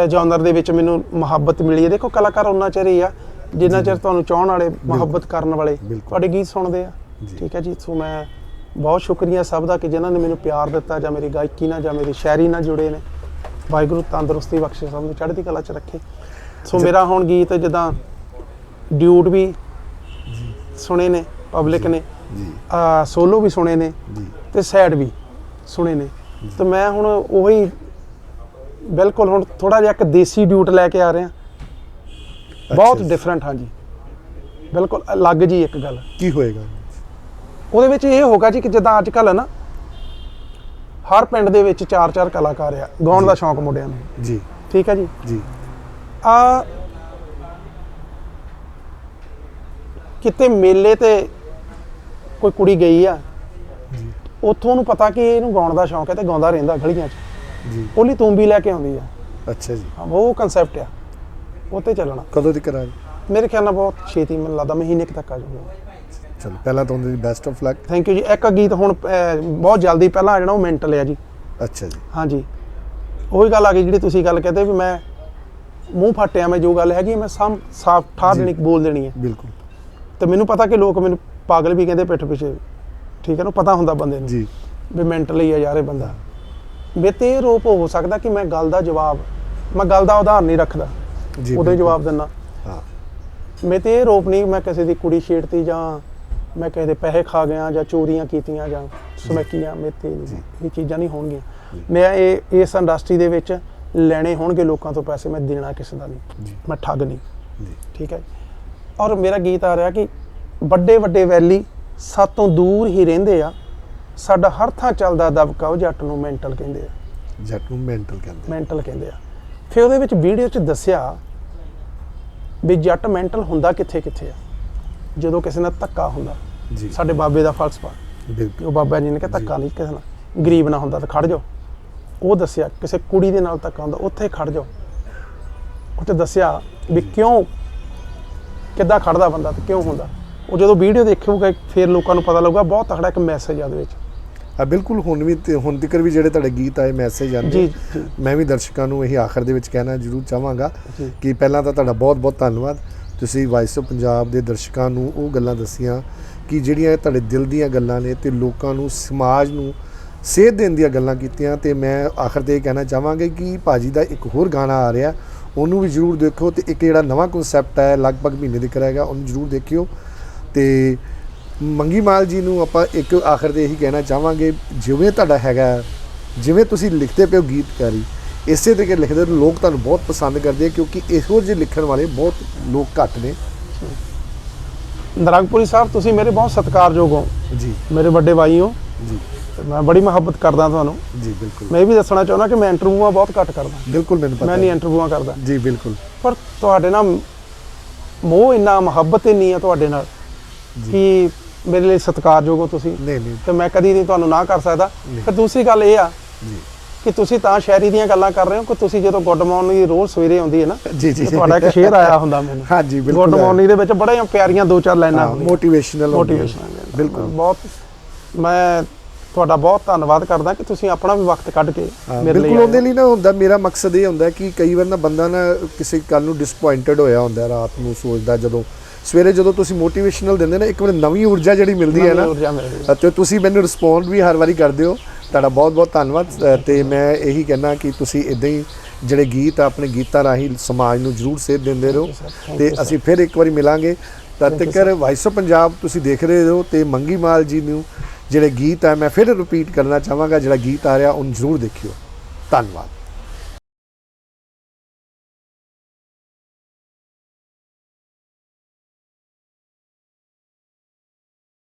ਜਨਰ ਦੇ ਵਿੱਚ ਮੈਨੂੰ ਮੁਹੱਬਤ ਮਿਲੀ ਹੈ। ਦੇਖੋ ਕਲਾਕਾਰ ਉਹਨਾਂ ਚਿਰ ਹੀ ਆ ਜਿੰਨਾ ਚਿਰ ਤੁਹਾਨੂੰ ਚਾਹਣ ਵਾਲੇ ਮੁਹੱਬਤ ਕਰਨ ਵਾਲੇ। ਤੁਹਾਡੇ ਗੀਤ ਸੁਣਦੇ ਆ। ਠੀਕ ਹੈ ਜੀ ਸੋ ਮੈਂ ਬਹੁਤ ਸ਼ੁਕਰੀਆ ਸਭ ਦਾ ਕਿ ਜਿਨ੍ਹਾਂ ਨੇ ਮੈਨੂੰ ਪਿਆਰ ਦਿੱਤਾ ਜਾਂ ਮੇਰੀ ਗਾਇਕੀ ਨਾਲ ਜਾਂ ਮੇਰੀ ਸ਼ਾਇਰੀ ਨਾਲ ਜੁੜੇ ਨੇ। ਵਾਹਿਗੁਰੂ ਤੰਦਰੁਸਤੀ ਬਖਸ਼ੇ ਸਭ ਨੂੰ ਚੜ੍ਹਦੀ ਕਲਾ 'ਚ ਰੱਖੇ। ਸੋ ਮੇਰਾ ਹੁਣ ਗੀਤ ਜਿੱਦਾਂ ਡਿਊਟ ਵੀ ਸੁਣੇ ਨੇ ਪਬਲਿਕ ਨੇ ਜੀ। ਆ ਸੋਲੋ ਵੀ ਸੁਣੇ ਨੇ ਜੀ। ਤੇ ਸੈਡ ਵੀ ਸੁਣੇ ਨੇ। ਤੇ ਮੈਂ ਹੁਣ ਉਹੀ ਬਿਲਕੁਲ ਹੁਣ ਥੋੜਾ ਜਿਹਾ ਇੱਕ ਦੇਸੀ ਡਿਊਟ ਲੈ ਕੇ ਆ ਰਿਹਾ ਬਹੁਤ ਜੀ। ਡਿਫਰੈਂਟ ਹਾਂਜੀ। ਬਿਲਕੁਲ ਅਲੱਗ ਜੀ ਇੱਕ ਗੱਲ। ਕੀ ਹੋਏਗਾ? ਉਹਦੇ ਵਿੱਚ ਇਹ ਹੋਗਾ ਜੀ ਕਿ ਜਿੱਦਾਂ ਅੱਜ ਕੱਲ੍ਹ ਨਾ ਹਰ ਪਿੰਡ ਦੇ ਵਿੱਚ ਚਾਰ ਚਾਰ ਕਲਾਕਾਰ ਆ। ਗਾਉਣ ਦਾ ਸ਼ੌਂਕ ਮੁੰਡਿਆਂ ਨੂੰ। ਜੀ। ਠੀਕ ਹੈ ਜੀ? ਜੀ। ਆ ਕਿਤੇ ਮੇਲੇ ਤੇ ਕੋਈ ਕੁੜੀ ਗਈ ਆ ਜੀ। ਉੱਥੋਂ ਉਹਨੂੰ ਪਤਾ ਕਿ ਇਹਨੂੰ ਗਾਉਣ ਦਾ ਸ਼ੌਂਕ ਹੈ ਤੇ ਗਾਉਂਦਾ ਰਹਿੰਦਾ ਗਲੀਆਂ 'ਚ। ਜੀ। ਉਹਲੀ ਤੂੰਬੀ ਲੈ ਕੇ ਆਉਂਦੀ ਆ। ਅੱਛਾ ਜੀ। ਹਾਂ, ਉਹ ਕਨਸੈਪਟ ਆ। ਉਹ ਤੇ ਚੱਲਣਾ। ਕਦੋਂ ਦੀ ਕਰਾਂ ਮੇਰੇ ਖਿਆਲ ਨਾਲ ਬਹੁਤ ਛੇਤੀ ਮੈਨੂੰ ਲੱਗਦਾ ਮਹੀਨੇ ਕੁ ਤੱਕ ਆ ਜਾਊਗਾ। ਚਲੋ ਪਹਿਲਾਂ ਤਾਂ ਉਹਨਾਂ ਦੀ best of luck thank you ji. ਇੱਕ ਗੀਤ ਹੁਣ ਅਹ, ਬਹੁਤ ਜਲਦੀ ਪਹਿਲਾਂ ਆ ਜਾਣਾ ਉਹ ਮੈਂਟਲ ਆ ਜੀ। ਅੱਛਾ ਜੀ। ਹਾਂਜੀ ਉਹੀ ਗੱਲ ਆ ਗਈ ਜਿਹੜੀ ਤੁਸੀਂ ਗੱਲ ਕਹਿੰਦੇ ਵੀ ਮੈਂ ਮੂੰਹ ਫਾਟਿਆ ਮੈਂ ਜੋ ਗੱਲ ਹੈਗੀ ਆ, ਮੈਂ ਸਾਮ ਸਾਫ਼ ਠਾ ਜੀ। ਦੇਣੀ ਬੋਲ ਦੇਣੀ ਹੈ ਬਿਲਕੁਲ। ਤੇ ਮੈਨੂੰ ਪਤਾ ਕਿ ਲੋਕ ਮੈਨੂੰ ਪਾਗਲ ਵੀ ਕਹਿੰਦੇ ਪਿੱਠ ਪਿੱਛੇ ਠੀਕ ਹੈ ਨਾ ਪਤਾ ਹੁੰਦਾ ਬੰਦੇ ਨੂੰ ਜੀ। ਵੀ ਮੈਂਟਲੀ ਆ ਯਾਰ ਇਹ ਬੰਦਾ। ਮੇਰੇ ਤੇ ਇਹ ਰੋਪ ਹੋ ਸਕਦਾ ਕਿ ਮੈਂ ਗੱਲ ਦਾ ਜਵਾਬ ਮੈਂ ਗੱਲ ਦਾ ਉਦਾਹਰਨ ਨਹੀਂ ਰੱਖਦਾ ਜੀ ਉਹਦੇ। ਜਵਾਬ ਦਿੰਦਾ। ਹਾਂ। ਮੇਰੇ ਤੇ ਇਹ ਰੋਪ ਨਹੀਂ ਮੈਂ ਕਿਸੇ ਦੀ ਕੁੜੀ ਛੇੜਤੀ ਜਾਂ ਮੈਂ ਕਿਸੇ ਦੇ ਪੈਸੇ ਖਾ ਗਿਆ ਜਾਂ ਚੋਰੀਆਂ ਕੀਤੀਆਂ ਜਾਂ ਸਮੈਕੀਆਂ ਮੇਰੇ ਤੇ ਨਹੀਂ ਇਹ ਚੀਜ਼ਾਂ ਨਹੀਂ ਹੋਣਗੀਆਂ। ਮੈਂ ਇਹ ਇਸ ਇੰਡਸਟਰੀ ਦੇ ਵਿੱਚ ਲੈਣੇ ਹੋਣਗੇ ਲੋਕਾਂ ਤੋਂ ਪੈਸੇ ਮੈਂ ਦੇਣਾ ਕਿਸੇ ਦਾ ਨਹੀਂ। ਮੈਂ ਠੱਗ ਨਹੀਂ। ਜੀ। ਠੀਕ ਹੈ ਔਰ ਮੇਰਾ ਗੀਤ ਆ ਰਿਹਾ ਕਿ ਵੱਡੇ ਵੱਡੇ ਵੈਲੀ ਸਾਤੋਂ ਦੂਰ ਹੀ ਰਹਿੰਦੇ ਆ। ਸਾਡਾ ਹਰ ਥਾਂ ਚੱਲਦਾ ਦਬਕਾ ਉਹ ਜੱਟ ਨੂੰ ਮੈਂਟਲ ਕਹਿੰਦੇ ਆ। ਜੱਟ ਨੂੰ ਮੈਂਟਲ ਕਹਿੰਦੇ ਮੈਂਟਲ ਕਹਿੰਦੇ ਆ। ਫਿਰ ਉਹਦੇ ਵਿੱਚ ਵੀਡੀਓ 'ਚ ਦੱਸਿਆ ਵੀ ਜੱਟ ਮੈਂਟਲ ਹੁੰਦਾ ਕਿੱਥੇ ਕਿੱਥੇ ਆ? ਜਦੋਂ ਕਿਸੇ ਨਾਲ ਧੱਕਾ ਹੁੰਦਾ। ਜੀ। ਸਾਡੇ ਬਾਬੇ ਦਾ ਫਲਸਫਾ। ਬਿਲਕੁਲ। ਉਹ ਬਾਬਾ ਜੀ ਨੇ ਕਿਹਾ ਧੱਕਾ ਨਹੀਂ ਕਿਸੇ ਨਾਲ। ਗਰੀਬ ਨਾ ਹੁੰਦਾ ਤਾਂ ਖੜ ਜਾਓ। ਉਹ ਦੱਸਿਆ ਕਿਸੇ ਕੁੜੀ ਦੇ ਨਾਲ ਧੱਕਾ ਹੁੰਦਾ ਉੱਥੇ ਖੜ ਜਾਓ। ਉੱਥੇ ਦੱਸਿਆ ਵੀ ਕਿਉਂ ਕਿੱਦਾਂ ਖੜਦਾ ਬੰਦਾ ਤੇ ਕਿਉਂ ਹੁੰਦਾ। ਉਹ ਜਦੋਂ ਵੀਡੀਓ ਦੇਖੂਗਾ ਫਿਰ ਲੋਕਾਂ ਨੂੰ ਪਤਾ ਲੱਗੂਗਾ ਬਹੁਤ ਤਕੜਾ ਇੱਕ ਮੈਸੇਜ ਆ ਉਹਦੇ ਵਿੱਚ। ਬਿਲਕੁਲ ਹੁਣ ਵੀ ਹੁਣ ਤੱਕ ਵੀ ਜਿਹੜੇ ਤੁਹਾਡੇ ਗੀਤ ਆਏ ਮੈਸੇਜ ਆਉਂਦੇ। ਮੈਂ ਵੀ ਦਰਸ਼ਕਾਂ ਨੂੰ ਇਹ ਆਖਰ ਦੇ ਵਿੱਚ ਕਹਿਣਾ ਜ਼ਰੂਰ ਚਾਹਾਂਗਾ। ਕਿ ਪਹਿਲਾਂ ਤਾਂ ਤੁਹਾਡਾ ਬਹੁਤ-ਬਹੁਤ ਧੰਨਵਾਦ ਤੁਸੀਂ ਵਾਇਸ ਆਫ ਪੰਜਾਬ ਦੇ ਦਰਸ਼ਕਾਂ ਨੂੰ ਉਹ ਗੱਲਾਂ ਦੱਸੀਆਂ ਕਿ ਜਿਹੜੀਆਂ ਤੁਹਾਡੇ ਦਿਲ ਦੀਆਂ ਗੱਲਾਂ ਨੇ ਤੇ ਲੋਕਾਂ ਨੂੰ ਸਮਾਜ ਨੂੰ ਸੇਧ ਦੇਣ ਦੀਆਂ ਗੱਲਾਂ ਕੀਤੀਆਂ ਤੇ ਮੈਂ ਆਖਰ ਤੇ ਇਹ ਕਹਿਣਾ ਚਾਹਾਂਗਾ ਕਿ ਭਾਜੀ ਦਾ ਇੱਕ ਹੋਰ ਗਾਣਾ ਆ ਰਿਹਾ ਉਹਨੂੰ ਵੀ ਜ਼ਰੂਰ ਦੇਖੋ ਤੇ ਇੱਕ ਜਿਹੜਾ ਨਵਾਂ ਕਨਸੈਪਟ ਹੈ ਲਗਭਗ ਮਹੀਨੇ ਦੇ ਕਰਾਏਗਾ ਉਹਨੂੰ ਜ਼ਰੂਰ ਦੇਖਿਓ ਤੇ ਮੰਗੀ ਮਾਲ ਜੀ ਨੂੰ ਆਪਾਂ ਇੱਕ ਆਖਰ ਤੇ ਇਹੀ ਕਹਿਣਾ ਚਾਹਾਂਗੇ ਜਿਵੇਂ ਤੁਹਾਡਾ ਹੈਗਾ ਜਿਵੇਂ ਤੁਸੀਂ ਲਿਖਦੇ ਪਿਓ ਗੀਤਕਾਰੀ ਇਸੇ ਤਰੀਕੇ ਲਿਖਦੇ ਹੋ ਲੋਕ ਤੁਹਾਨੂੰ ਬਹੁਤ ਪਸੰਦ ਕਰਦੇ ਆ ਕਿਉਂਕਿ ਇਹੋ ਜਿਹੇ ਲਿਖਣ ਵਾਲੇ ਬਹੁਤ ਲੋਕ ਘੱਟ ਨੇ। ਨਰੰਗਪੁਰੀ ਸਾਹਿਬ ਤੁਸੀਂ ਮੇਰੇ ਬਹੁਤ ਸਤਿਕਾਰਯੋਗ ਹੋ। ਜੀ। ਮੇਰੇ ਵੱਡੇ ਭਾਈ ਹੋ। ਜੀ। ਮੈਂ ਬੜੀ ਮੁਹੱਬਤ ਕਰਦਾ ਤੁਹਾਨੂੰ। ਜੀ ਬਿਲਕੁਲ। ਮੈਂ ਇਹ ਵੀ ਦੱਸਣਾ ਚਾਹੁੰਦਾ ਕਿ ਮੈਂ ਇੰਟਰਵਿਊਆਂ ਬਹੁਤ ਘੱਟ ਕਰਦਾ। ਬਿਲਕੁਲ ਮੈਨੂੰ ਪਤਾ ਮੈਂ ਨਹੀਂ। ਇੰਟਰਵਿਊਆਂ ਕਰਦਾ। ਜੀ ਬਿਲਕੁਲ। ਪਰ ਤੁਹਾਡੇ ਨਾਲ ਮੋਹ ਇੰਨਾ ਮੁਹੱਬਤ ਇੰਨੀ ਆ ਤੁਹਾਡੇ ਨਾਲ ਕਿ ਮੇਰੇ ਲਈ ਸਤਿਕਾਰਯੋਗ ਹੋ ਤੁਸੀਂ। ਨਹੀਂ ਨਹੀਂ। ਤੇ ਮੈਂ ਕਦੀ ਨਹੀਂ ਤੁਹਾਨੂੰ ਨਾ ਕਰ ਸਕਦਾ। ਫਿਰ ਦੂਸਰੀ ਗੱਲ ਇਹ ਆ ਜੀ। ਕਿ ਤੁਸੀਂ ਤਾਂ ਸ਼ਾਇਰੀ ਦੀਆਂ ਗੱਲਾਂ ਕਰ ਰਹੇ ਹੋ ਕਿ ਤੁਸੀਂ ਜਦੋਂ ਗੁੱਡ ਮਾਰਨਿੰਗ ਦੀ ਰੋਜ਼ ਸਵੇਰੇ ਆਉਂਦੀ ਹੈ ਨਾ ਜੀ, ਜੀ। ਤੇ ਤੁਹਾਡਾ ਇੱਕ ਸ਼ੇਰ ਆਇਆ ਹੁੰਦਾ ਮੈਨੂੰ। ਹਾਂ ਜੀ, ਬਿਲਕੁਲ ਗੁੱਡ। ਮਾਰਨਿੰਗ ਦੇ ਵਿੱਚ ਬੜੀਆਂ ਪਿਆਰੀਆਂ ਦੋ ਚਾਰ ਲਾਈਨਾਂ ਹੁੰਦੀਆਂ। ਮੋਟੀਵੇਸ਼ਨਲ ਮੋਟੀਵੇਸ਼ਨ ਬਿਲਕੁਲ। ਬਹੁਤ ਮੈਂ ਤੁਹਾਡਾ ਬਹੁਤ ਧੰਨਵਾਦ ਕਰਦਾ ਕਿ ਤੁਸੀਂ ਆਪਣਾ ਵੀ ਵਕਤ ਕੱਢ ਕੇ ਮੇਰੇ ਲਈ ਬਿਲਕੁਲ ਉਹਦੇ। ਲਈ ਨਾ ਹੁੰਦਾ ਮੇਰਾ ਮਕਸਦ ਇਹ ਹੁੰਦਾ ਕਿ ਕਈ ਵਾਰ ਨਾ ਬੰਦਾ ਨਾ ਕਿਸੇ ਗੱਲ ਨੂੰ ਡਿਸਪਾਇੰਟਡ ਹੋਇਆ ਹੁੰਦਾ ਰਾਤ ਨੂੰ ਸੋਚਦਾ ਜਦੋਂ ਸਵੇਰੇ ਜਦੋਂ ਤੁਸੀਂ ਮੋਟੀਵੇਸ਼ਨਲ ਦਿੰਦੇ ਨਾ ਇੱਕ ਵਾਰ ਨਵੀਂ ਊਰਜਾ ਜਿਹੜੀ ਮਿਲਦੀ ਹੈ ਨਾ। ਅਤੇ ਤੁਸੀਂ ਮੈਨੂੰ ਰਿਸਪੌਂਡ ਵੀ ਹਰ ਵਾਰੀ ਕਰਦੇ ਹੋ। ਤੁਹਾਡਾ ਬਹੁਤ ਬਹੁਤ ਧੰਨਵਾਦ ਤੇ ਮੈਂ ਇਹੀ ਕਹਿਣਾ ਕਿ ਤੁਸੀਂ ਇਦਾਂ ਹੀ ਜਿਹੜੇ ਗੀਤ ਆ ਆਪਣੇ ਗੀਤਾਂ ਰਾਹੀਂ ਸਮਾਜ ਨੂੰ ਜ਼ਰੂਰ ਸੇਧ ਦਿੰਦੇ ਰਹੋ। ਤੇ. ਅਸੀਂ ਫਿਰ ਇੱਕ ਵਾਰੀ ਮਿਲਾਂਗੇ। ਤਦ ਤੱਕ ਵਾਇਸ ਆਫ ਪੰਜਾਬ ਤੁਸੀਂ ਦੇਖ ਰਹੇ ਹੋ ਤੇ ਮੰਗੀ ਮਾਲ ਜੀ ਨੂੰ ਜਿਹੜੇ ਗੀਤ ਆ ਮੈਂ ਫਿਰ ਰਿਪੀਟ ਕਰਨਾ ਚਾਹਾਂਗਾ। ਜਿਹੜਾ ਗੀਤ ਆ ਰਿਹਾ ਉਹਨੂੰ ਜ਼ਰੂਰ ਦੇਖਿਓ। ਧੰਨਵਾਦ।